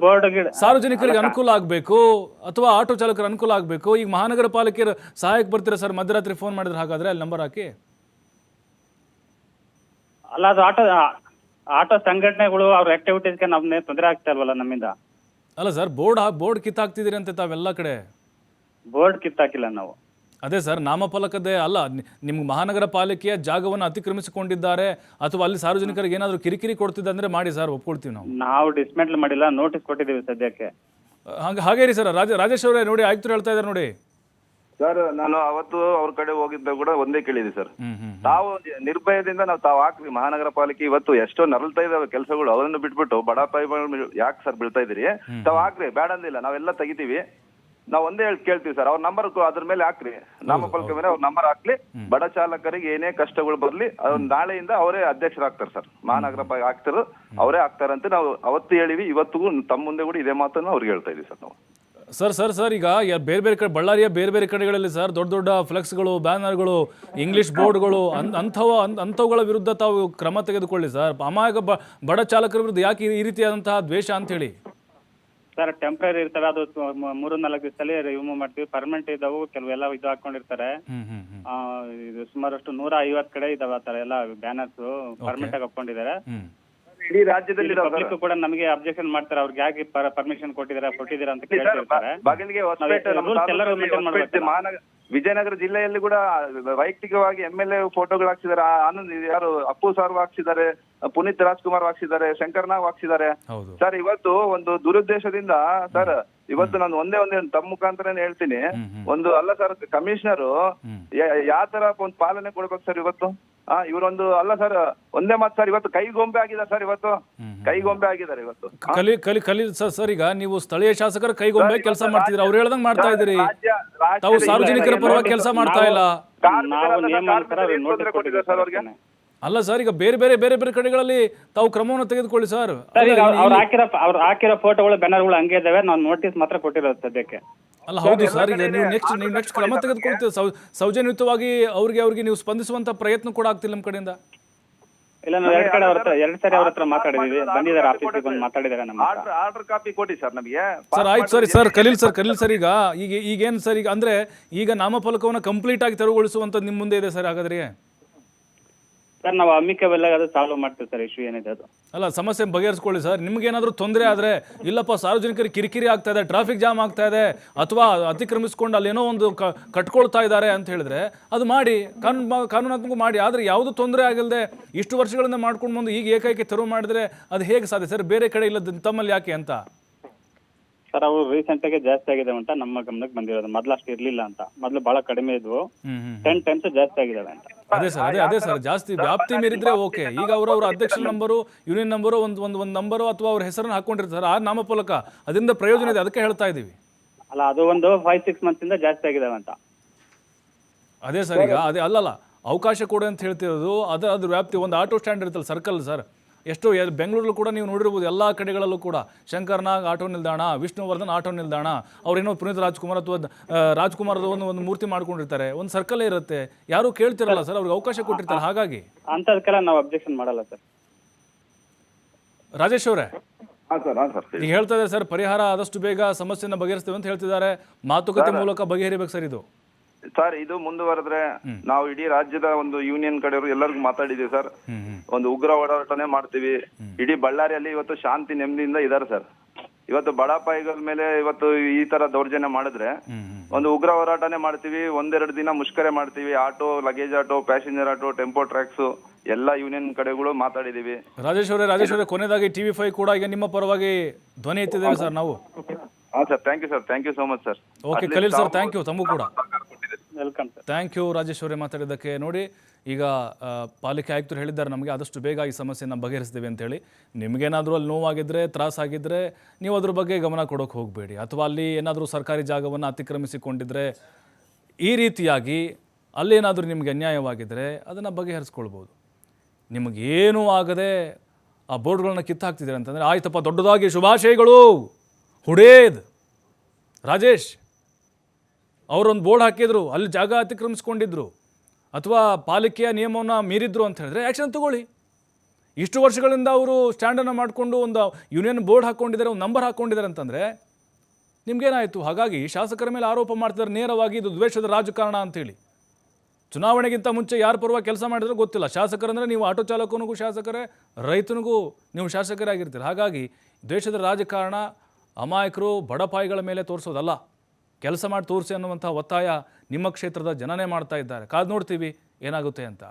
ಬೋರ್ಡ್ ಸಾರ್ವಜನಿಕರಿಗೆ ಅನುಕೂಲ ಆಗಬೇಕು ಅಥವಾ ಆಟೋ ಚಾಲಕರ ಅನುಕೂಲ ಆಗಬೇಕು. ಈಗ ಮಹಾನಗರ ಪಾಲಿಕೆಯ ಸಹಾಯಕ್ಕೆ ಬರ್ತೀರಾ ಸರ್? ಮಧ್ಯರಾತ್ರಿ ಫೋನ್ ಮಾಡಿದ್ರೆ ಹಾಗಾದ್ರೆ ಅಲ್ಲಿ ನಂಬರ್ ಹಾಕಿ. ಅಲ್ಲ ಅದು ಆಟೋ ಆಟೋ ಸಂಘಟನೆಗಳು ಅವ್ರ ಆಕ್ಟಿವಿಟೀಸ್ಗೆ ನಮ್ಗೆ ತೊಂದರೆ ಆಗ್ತಾ ಇಲ್ವಲ್ಲ ನಮ್ಮಿಂದ? ಅಲ್ಲ ಸರ್ ಬೋರ್ಡ್ ಬೋರ್ಡ್ ಕಿತ್ತಾಕ್ತಿದ್ದೀರಿ ಅಂತ ತಾವೆಲ್ಲ ಕಡೆ. ಬೋರ್ಡ್ ಕಿತ್ತಾಕಿಲ್ಲ ನಾವು. ಅದೇ ಸರ್ ನಾಮಫಲಕದೇ ಅಲ್ಲ. ನಿಮ್ಗೆ ಮಹಾನಗರ ಪಾಲಿಕೆಯ ಜಾಗವನ್ನು ಅತಿಕ್ರಮಿಸಿಕೊಂಡಿದ್ದಾರೆ ಅಥವಾ ಅಲ್ಲಿ ಸಾರ್ವಜನಿಕರಿಗೆ ಏನಾದರೂ ಕಿರಿಕಿರಿ ಕೊಡ್ತಿದ್ದಂದ್ರೆ ಮಾಡಿ ಸರ್ ಒಪ್ಕೊಳ್ತೀವಿ ನಾವು. ನಾವು ಡಿಸ್ಮೆಂಟ್ಲ್ ಮಾಡಿಲ್ಲ ನೋಟಿಸ್ ಕೊಟ್ಟಿದ್ದೀವಿ ಸದ್ಯಕ್ಕೆ. ಹಂಗೆ ಹಾಗೇ ರೀ ಸರ್ ರಾಜ ರಾಜೇಶ್ ಅವರೇ ನೋಡಿ ಆಯ್ತು ಹೇಳ್ತಾ ಇದ್ದಾರೆ ನೋಡಿ. ಸರ್ ನಾನು ಅವತ್ತು ಅವ್ರ ಕಡೆ ಹೋಗಿದ್ದ ಕೂಡ ಒಂದೇ ಕೇಳಿದೆ ಸರ್. ತಾವು ನಿರ್ಭಯದಿಂದ ನಾವು ತಾವು ಹಾಕ್ರಿ ಮಹಾನಗರ ಪಾಲಿಕೆ ಇವತ್ತು ಎಷ್ಟೋ ನರಳ್ತಾ ಇದಾವೆ ಕೆಲಸಗಳು ಅವರನ್ನು ಬಿಟ್ಬಿಟ್ಟು ಬಡ ಪಾಯಿಗಳು ಯಾಕೆ ಸರ್ ಬೀಳ್ತಾ ಇದ್ದೀರಿ? ತಾವು ಹಾಕ್ರಿ ಬೇಡ ಅಂದಿಲ್ಲ ನಾವೆಲ್ಲ ತೆಗಿತೀವಿ. ನಾವು ಒಂದೇ ಹೇಳಿ ಕೇಳ್ತೀವಿ ಸರ್ ಅವ್ರ ನಂಬರ್ ಅದ್ರ ಮೇಲೆ ಹಾಕ್ರಿ. ನಾಮಫಲಕ ಮೇಲೆ ಅವ್ರ ನಂಬರ್ ಹಾಕ್ಲಿ. ಬಡ ಚಾಲಕರಿಗೆ ಏನೇ ಕಷ್ಟಗಳು ಬರ್ಲಿ ಅವ್ರ ನಾಳೆಯಿಂದ ಅವರೇ ಅಧ್ಯಕ್ಷರಾಗ್ತಾರೆ ಸರ್. ಮಹಾನಗರ ಆಗ್ತಾರ ಅವರೇ ಆಗ್ತಾರಂತ ನಾವು ಅವತ್ತು ಹೇಳಿವಿ ಇವತ್ತಿಗೂ ತಮ್ಮ ಮುಂದೆ ಕೂಡ ಇದೇ ಮಾತನ್ನು ಅವ್ರಿಗೆ ಹೇಳ್ತಾ ಇದೀವಿ ಸರ್ ನಾವು. ಸರ್ ಸರ್ ಸರ್ ಈಗ ಬೇರೆ ಬೇರೆ ಕಡೆ ಬಳ್ಳಾರಿಯ ಬೇರೆ ಬೇರೆ ಕಡೆಗಳಲ್ಲಿ ಸರ್ ದೊಡ್ಡ ದೊಡ್ಡ ಫ್ಲೆಕ್ಸ್ಗಳು ಬ್ಯಾನರ್ಗಳು ಇಂಗ್ಲಿಷ್ ಬೋರ್ಡ್ಗಳು ಗಳು ಅಂಥವ ಅಂಥವುಗಳ ವಿರುದ್ಧ ತಾವು ಕ್ರಮ ತೆಗೆದುಕೊಳ್ಳಿ ಸರ್. ಅಮಾಯಕ ಬಡ ಚಾಲಕರ ವಿರುದ್ಧ ಯಾಕೆ ಈ ರೀತಿಯಾದಂತಹ ದ್ವೇಷ ಅಂತೇಳಿ? ಸರ್ ಟೆಂಪ್ರರಿ ಇರ್ತವೆ ಅದು ಮ- ಮೂರು ನಾಲ್ಕು ದಿವಸದಲ್ಲಿ ರಿಮೂವ್ ಮಾಡ್ತೀವಿ. ಪರ್ಮನೆಂಟ್ ಇದಾವು. ಕೆಲವೆಲ್ಲ ಇದು ಹಾಕೊಂಡಿರ್ತಾರೆ. ಹ್ಮ್ ಹ್ಮ್ ಹ್ಮ್. ಆ, ಇದು ಸುಮಾರಷ್ಟು ನೂರ ಐವತ್ ಕಡೆ ಇದಾವೆ ಆ ಥರ ಎಲ್ಲ ಬ್ಯಾನರ್ಸ್ ಪರ್ಮನೆಂಟ್ ಆಗಿ ಹಾಕೊಂಡಿದ್ದಾರೆ ಹ್ಮ್. ಇಡೀ ರಾಜ್ಯದಲ್ಲಿ ಪಬ್ಲಿಕ್ ಕೂಡ ನಮಗೆ ಅಬ್ಜೆಕ್ಷನ್ ಮಾಡ್ತಾರೆ. ಅವ್ರಿಗೆ ಯಾಕೆ ಪರ್ಮಿಷನ್ ಕೊಟ್ಟಿದ್ದಾರೆ ಕೊಟ್ಟಿದ್ದೀರಾ ಅಂತ ಕೇಳ್ತಿರ್ತಾರೆ. ಬಾಗಿಲಿಗೆ ಹೊಸಪೇಟೆ ನಮ್ಮ rules ಎಲ್ಲರೂ ತಾಲೂಕಲ್ಲಿ maintain ಹೊಸಪೇಟೆ ಮಾಡ್ಬೇಕಲ್ಲ? ಮಹಾನಗರ ವಿಜಯನಗರ ಜಿಲ್ಲೆಯಲ್ಲಿ ಕೂಡ ವೈಯಕ್ತಿಕವಾಗಿ ಎಂ ಎಲ್ ಎ ಫೋಟೋಗಳು ಹಾಕ್ಸಿದ್ದಾರೆ. ಆ- ಆನಂದ್ ಯಾರು ಅಪ್ಪು ಸಾರ್ ಹಾಕ್ಸಿದ್ದಾರೆ. ಪುನೀತ್ ರಾಜ್ಕುಮಾರ್ ವಾಗ್ಸಿದ್ದಾರೆ ಶಂಕರ್ ನಾಗ್ ಹಾಕ್ಸಿದ್ದಾರೆ ಸರ್ ಇವತ್ತು ಒಂದು ದುರುದ್ದೇಶದಿಂದ ಸರ್ ಇವತ್ತು ನಾನು ಒಂದೇ ಒಂದೇ ತಮ್ಮ ಮುಖಾಂತರನೇ ಹೇಳ್ತೀನಿ. ಒಂದು ಅಲ್ಲ ಸರ್ ಕಮಿಷನರ್ ಯಾವ ತರ ಒಂದು ಪಾಲನೆ ಕೊಡ್ಬೇಕು ಸರ್ ಇವತ್ತು? ಆ ಇವರೊಂದು ಅಲ್ಲ ಸರ್ ಒಂದೇ ಮಾತು ಸರ್ ಇವತ್ತು ಕೈಗೊಂಬೆ ಆಗಿದೆ ಸರ್ ಇವತ್ತು. ಕೈಗೊಂಬೆ ಆಗಿದ್ದಾರೆ ಇವತ್ತು. ಕಲಿ ಕಲಿ ಕಲಿ ಸರ್ ಸರ್ ಈಗ ನೀವು ಸ್ಥಳೀಯ ಶಾಸಕರ ಕೈಗೊಂಬೆ ಕೆಲಸ ಮಾಡ್ತಿದ್ರಿ ಅವ್ರು ಹೇಳ್ದಂಗ್ ಮಾಡ್ತಾ ಇದ್ದೀರಿ. ತಾವು ಸಾರ್ವಜನಿಕರ ಪರವಾಗಿ ಕೆಲಸ ಮಾಡ್ತಾ ಇಲ್ಲ. ನಾವು ನಿಯಮ ಕೊಟ್ಟಿದ್ದಾರೆ ಸರ್ ಅವ್ರಿಗೆ? ಅಲ್ಲ ಸರ್ ಈಗ ಬೇರೆ ಬೇರೆ ಬೇರೆ ಬೇರೆ ಕಡೆಗಳಲ್ಲಿ ತಾವು ಕ್ರಮವನ್ನು ತೆಗೆದುಕೊಳ್ಳಿ ಸರ್. ಸರ್ ಈಗ ಅವ್ರು ಹಾಕಿರೋ ಅವ್ರು ಹಾಕಿರೋ ಫೋಟೋಗಳು ಬ್ಯಾನರ್ಗಳು ಹಂಗೆ ಇದಾವೆ ನಾವು ನೋಟಿಸ್ ಮಾತ್ರ ಕೊಟ್ಟಿರೋದು ಸದ್ಯಕ್ಕೆ. ಅಲ್ಲ ಹೌದು ಸರ್ ಈಗ ನೀವು ನೆಕ್ಸ್ಟ್ ನೀವು ನೆಕ್ಸ್ಟ್ ಕ್ರಮ ತೆಗೆದುಕೊಳ್ತೀವಿ ಸೌ ಸೌಜನ್ಯಯುತವಾಗಿ ಅವ್ರಿಗೆ ಅವ್ರಿಗೆ ನೀವು ಸ್ಪಂದಿಸುವಂತ ಪ್ರಯತ್ನ ಕೂಡ ಆಗ್ತಿಲ್ಲ ನಮ್ಮ ಕಡೆಯಿಂದ? ಇಲ್ಲ ನಾವು ಎರಡ್ ಕಡೆ ಅವ್ರ ಹತ್ರ ಎರಡ್ ಸರಿ ಅವ್ರ ಹತ್ರ ಮಾತಾಡಿದೀವಿ. ಬಂದಿದ್ದಾರೆ ಆಫೀಸಿಗೆ ಬಂದು ಮಾತಾಡಿದ್ದಾರೆ ನಮ್ಮ ಹತ್ರ. ಆರ್ಡರ್ ಆರ್ಡರ್ ಕಾಪಿ ಕೊಡಿ ಸರ್ ನಮಗೆ. ಸರ್ ಆಯ್ತು ಸರಿ sir Khaleel sir Khaleel sir ಈಗ ಈಗ ಈಗೇನು ಸರ್ ಈಗ ಅಂದ್ರೆ ಈಗ ನಾಮಫಲಕವನ್ನು ಕಂಪ್ಲೀಟ್ ಆಗಿ ತೆರವುಗೊಳಿಸುವಂಥದ್ದು ನಿಮ್ಮ ಮುಂದೆ ಇದೆ ಸರ್ ಹಾಗಾದ್ರೆ? ಸರ್, ನಾವು ಅಮಿಕವೆಲ್ಲ ಅದು ಸಾಲ್ವ್ ಮಾಡ್ತೀವಿ ಸರ್ ಇಶ್ಯೂ ಏನಿದೆ ಅದು. ಅಲ್ಲ ಸಮಸ್ಯೆ ಬಗೆಹರಿಸ್ಕೊಳ್ಳಿ ಸರ್. ನಿಮ್ಗೇನಾದ್ರೂ ತೊಂದರೆ ಆದರೆ, ಇಲ್ಲಪ್ಪ ಸಾರ್ವಜನಿಕರಿಗೆ ಕಿರಿಕಿರಿ ಆಗ್ತಾ ಇದೆ ಟ್ರಾಫಿಕ್ ಜಾಮ್ ಆಗ್ತಾ ಇದೆ, ಅಥವಾ ಅತಿಕ್ರಮಿಸ್ಕೊಂಡು ಅಲ್ಲೇನೋ ಒಂದು ಕ, ಕಟ್ಕೊಳ್ತಾ ಇದ್ದಾರೆ ಅಂತ ಹೇಳಿದ್ರೆ, ಅದು ಮಾಡಿ, ಕಾನೂನು ಕಾನೂನಾತ್ಮಕ ಮಾಡಿ, ಆದರೆ ಯಾವುದು ತೊಂದರೆ ಆಗಿಲ್ಲದೆ ಇಷ್ಟು ವರ್ಷಗಳಿಂದ ಮಾಡ್ಕೊಂಡು ಬಂದು ಈಗ ಏಕೈಕ ತೆರವು ಮಾಡಿದ್ರೆ ಅದು ಹೇಗೆ ಸಾಧ್ಯ? ಸರ್, ಬೇರೆ ಕಡೆ ಇಲ್ಲದ ತಮ್ಮಲ್ಲಿ ಯಾಕೆ ಅಂತ? ಸರ್ ಅವು ರೀಸೆಂಟ್ ಆಗಿ ಜಾಸ್ತಿ ಆಗಿದೆ ಅಂತ ನಮ್ಮ ಗಮನಕ್ಕೆ ಬಂದಿರೋದು. ಮೊದ್ಲು ಅಷ್ಟು ಇರ್ಲಿಲ್ಲ ಅಂತ. ಮೊದ್ಲು ಬಹಳ ಕಡಿಮೆ ಇದ್ವು. ಟೆನ್ ಟೈಮ್ಸ್ ಜಾಸ್ತಿ ಆಗಿದಾವೆ ಅಂತ. ಅದೇ ಸರ್ ಅದೇ ಅದೇ ಸರ್. ಜಾಸ್ತಿ ವ್ಯಾಪ್ತಿ ಮೀರಿದ್ರೆ ಓಕೆ. ಈಗ ಅವರವರ ಅಧ್ಯಕ್ಷರ ನಂಬರು ಯೂನಿಯನ್ ನಂಬರು ಒಂದು ಒಂದು ಒಂದು ನಂಬರು ಅಥವಾ ಅವ್ರ ಹೆಸರನ್ನು ಹಾಕೊಂಡಿರ್ತಾರೆ ಆ ನಾಮಫಲಕ ಅದರಿಂದ ಪ್ರಯೋಜನ ಇದೆ. ಅದಕ್ಕೆ ಹೇಳ್ತಾ ಇದ್ದೀವಿ ಅಲ್ಲ ಅದು ಒಂದು ಫೈವ್ ಸಿಕ್ಸ್ ಮಂತ್ಸ್ ಇಂದ ಜಾಸ್ತಿ ಆಗಿದಾವೆ ಅಂತ. ಅದೇ ಸರ್ ಈಗ ಅದೇ ಅಲ್ಲಲ್ಲ. ಅವಕಾಶ ಕೊಡು ಅಂತ ಹೇಳ್ತಿರೋದು ಅದ್ರ ಅದ್ರ ವ್ಯಾಪ್ತಿ ಒಂದು ಆಟೋ ಸ್ಟ್ಯಾಂಡ್ ಇರುತ್ತಲ್ಲ ಸರ್ಕಲ್ ಸರ್. ಎಷ್ಟೋ ಬೆಂಗಳೂರಲ್ಲೂ ಕೂಡ ನೀವು ನೋಡಿರ್ಬೋದು ಎಲ್ಲ ಕಡೆಗಳಲ್ಲೂ ಕೂಡ. ಶಂಕರ್ನಾಗ್ ಆಟೋ ನಿಲ್ದಾಣ ವಿಷ್ಣುವರ್ಧನ್ ಆಟೋ ನಿಲ್ದಾಣ ಅವ್ರೇನೋ ಪುನೀತ್ ರಾಜ್ಕುಮಾರ್ ಅಥವಾ ರಾಜ್ಕುಮಾರ್ದ ಒಂದು ಒಂದು ಮೂರ್ತಿ ಮಾಡ್ಕೊಂಡಿರ್ತಾರೆ. ಒಂದು ಸರ್ಕಲ್ ಇರುತ್ತೆ. ಯಾರು ಕೇಳ್ತಿರಲ್ಲ ಸರ್ ಅವ್ರಿಗೆ ಅವಕಾಶ ಕೊಟ್ಟಿರ್ತಾರೆ. ಹಾಗಾಗಿ. ಅಂತದಕ್ಕೆಲ್ಲ ನಾವು ಅಬ್ಜೆಕ್ಷನ್ ಮಾಡಲ್ಲ ಸರ್. ರಾಜೇಶ್ ಅವರೇ? ನೀವು ಸರ್ ಹಾ ಸರ್ ಈಗ ಹೇಳ್ತಾ ಇದ್ದಾರೆ ಸರ್ ಪರಿಹಾರ ಆದಷ್ಟು ಬೇಗ ಸಮಸ್ಯೆಯನ್ನು ಬಗೆಹರಿಸ್ತೇವೆ ಅಂತ ಹೇಳ್ತಿದ್ದಾರೆ. ಮಾತುಕತೆ ಮೂಲಕ ಬಗೆಹರಿಬೇಕು ಸರ್ ಇದು. ಸರ್ ಇದು ಮುಂದುವರೆದ್ರೆ ನಾವು ಇಡೀ ರಾಜ್ಯದ ಒಂದು ಯೂನಿಯನ್ ಕಡೆಯವರು ಎಲ್ಲರಿಗೂ ಮಾತಾಡಿದೀವಿ ಸರ್ ಒಂದು ಉಗ್ರ ಓಡಾಟನೆ ಮಾಡ್ತೀವಿ. ಇಡೀ ಬಳ್ಳಾರಿಯಲ್ಲಿ ಇವತ್ತು ಶಾಂತಿ ನೆಮ್ಮದಿಯಿಂದ ಇದಾರೆ ಸರ್ ಇವತ್ತು ಬಡಾಪಾಯಿಗಳ ಮೇಲೆ ಇವತ್ತು ಈ ತರ ದೌರ್ಜನ್ಯ ಮಾಡಿದ್ರೆ ಒಂದು ಉಗ್ರ ಹೋರಾಟನೆ ಮಾಡ್ತೀವಿ ಒಂದೆರಡು ದಿನ ಮುಷ್ಕರೆ ಮಾಡ್ತೀವಿ. Auto luggage auto passenger auto tempo Trax ಎಲ್ಲ ಯೂನಿಯನ್ ಕಡೆಗಳು ಮಾತಾಡಿದೀವಿ. ರಾಜೇಶ್ ಅವರೇ ರಾಜೇಶ್ ಅವರೇ ಕೊನೆಯದಾಗಿ ಟಿವಿ ಫೈವ್ ಕೂಡ ಈಗ ನಿಮ್ಮ ಪರವಾಗಿ ಧ್ವನಿ ಎತ್ತಿದ್ದೇವೆ ಸರ್ ನಾವು. ಹಾ sir thank you sir thank you so much sir okay Khaleel sir thank you ತಮಗೂ ಕೂಡ. ವೆಲ್ಕಮ್ ಥ್ಯಾಂಕ್ ಯು ರಾಜೇಶ್ವರಿ ಮಾತಾಡಿದ್ದಕ್ಕೆ ನೋಡಿ, ಈಗ ಪಾಲಿಕೆ ಆಯುಕ್ತರು ಹೇಳಿದ್ದಾರೆ, ನಮಗೆ ಆದಷ್ಟು ಬೇಗ ಈ ಸಮಸ್ಯೆನ ಬಗೆಹರಿಸ್ತೀವಿ ಅಂತೇಳಿ ನಿಮಗೇನಾದರೂ ಅಲ್ಲಿ ನೋವಾಗಿದ್ದರೆ ತ್ರಾಸಾಗಿದ್ದರೆ ನೀವು ಅದ್ರ ಬಗ್ಗೆ ಗಮನ ಕೊಡೋಕೆ ಹೋಗಬೇಡಿ. ಅಥವಾ ಅಲ್ಲಿ ಏನಾದರೂ ಸರ್ಕಾರಿ ಜಾಗವನ್ನು ಅತಿಕ್ರಮಿಸಿಕೊಂಡಿದ್ದರೆ ಈ ರೀತಿಯಾಗಿ ಅಲ್ಲೇನಾದರೂ ನಿಮಗೆ ಅನ್ಯಾಯವಾಗಿದ್ದರೆ ಅದನ್ನು ಬಗೆಹರಿಸ್ಕೊಳ್ಬೋದು. ನಿಮಗೇನೂ ಆಗದೆ ಆ ಬೋರ್ಡ್ಗಳನ್ನ ಕಿತ್ತಾಕ್ತಿದ್ದೀರ ಅಂತಂದರೆ ಆಯ್ತಪ್ಪ, ದೊಡ್ಡದಾಗಿ ಶುಭಾಶಯಗಳು. ಹುಡೇದ್. ರಾಜೇಶ್. ಅವರೊಂದು ಬೋರ್ಡ್ ಹಾಕಿದ್ರು, ಅಲ್ಲಿ ಜಾಗ ಅತಿಕ್ರಮಿಸ್ಕೊಂಡಿದ್ರು, ಅಥವಾ ಪಾಲಿಕೆಯ ನಿಯಮವನ್ನು ಮೀರಿದ್ರು ಅಂತ ಹೇಳಿದ್ರೆ ಆ್ಯಕ್ಷನ್ ತಗೊಳ್ಳಿ. ಇಷ್ಟು ವರ್ಷಗಳಿಂದ ಅವರು ಸ್ಟ್ಯಾಂಡನ್ನು ಮಾಡಿಕೊಂಡು ಒಂದು ಯೂನಿಯನ್ ಬೋರ್ಡ್ ಹಾಕ್ಕೊಂಡಿದ್ದಾರೆ ಒಂದು ನಂಬರ್ ಹಾಕ್ಕೊಂಡಿದ್ದಾರೆ ಅಂತಂದರೆ ನಿಮಗೇನಾಯಿತು ಹಾಗಾಗಿ ಶಾಸಕರ ಮೇಲೆ ಆರೋಪ ಮಾಡ್ತಿದ್ದಾರೆ, ನೇರವಾಗಿ ಇದು ದ್ವೇಷದ ರಾಜಕಾರಣ ಅಂತೇಳಿ. ಚುನಾವಣೆಗಿಂತ ಮುಂಚೆ ಯಾರ ಪರವಾಗಿ ಕೆಲಸ ಮಾಡಿದ್ರೆ ಗೊತ್ತಿಲ್ಲ. ಶಾಸಕರಂದರೆ ನೀವು ಆಟೋ ಚಾಲಕನಿಗೂ ಶಾಸಕರೇ, ರೈತನಿಗೂ ನೀವು ಶಾಸಕರಾಗಿರ್ತೀರ. ಹಾಗಾಗಿ ದ್ವೇಷದ ರಾಜಕಾರಣ ಅಮಾಯಕರು ಬಡಪಾಯಿಗಳ ಮೇಲೆ ತೋರಿಸೋದಲ್ಲ. ಕೆಲಸ ಮಾಡಿ ತೋರಿಸಿ ಅನ್ನುವಂಥ ಒತ್ತಾಯ ನಿಮ್ಮ ಕ್ಷೇತ್ರದ ಜನನೇ ಮಾಡ್ತಾ ಇದ್ದಾರೆ. ಕಾದು ನೋಡ್ತೀವಿ ಏನಾಗುತ್ತೆ ಅಂತ.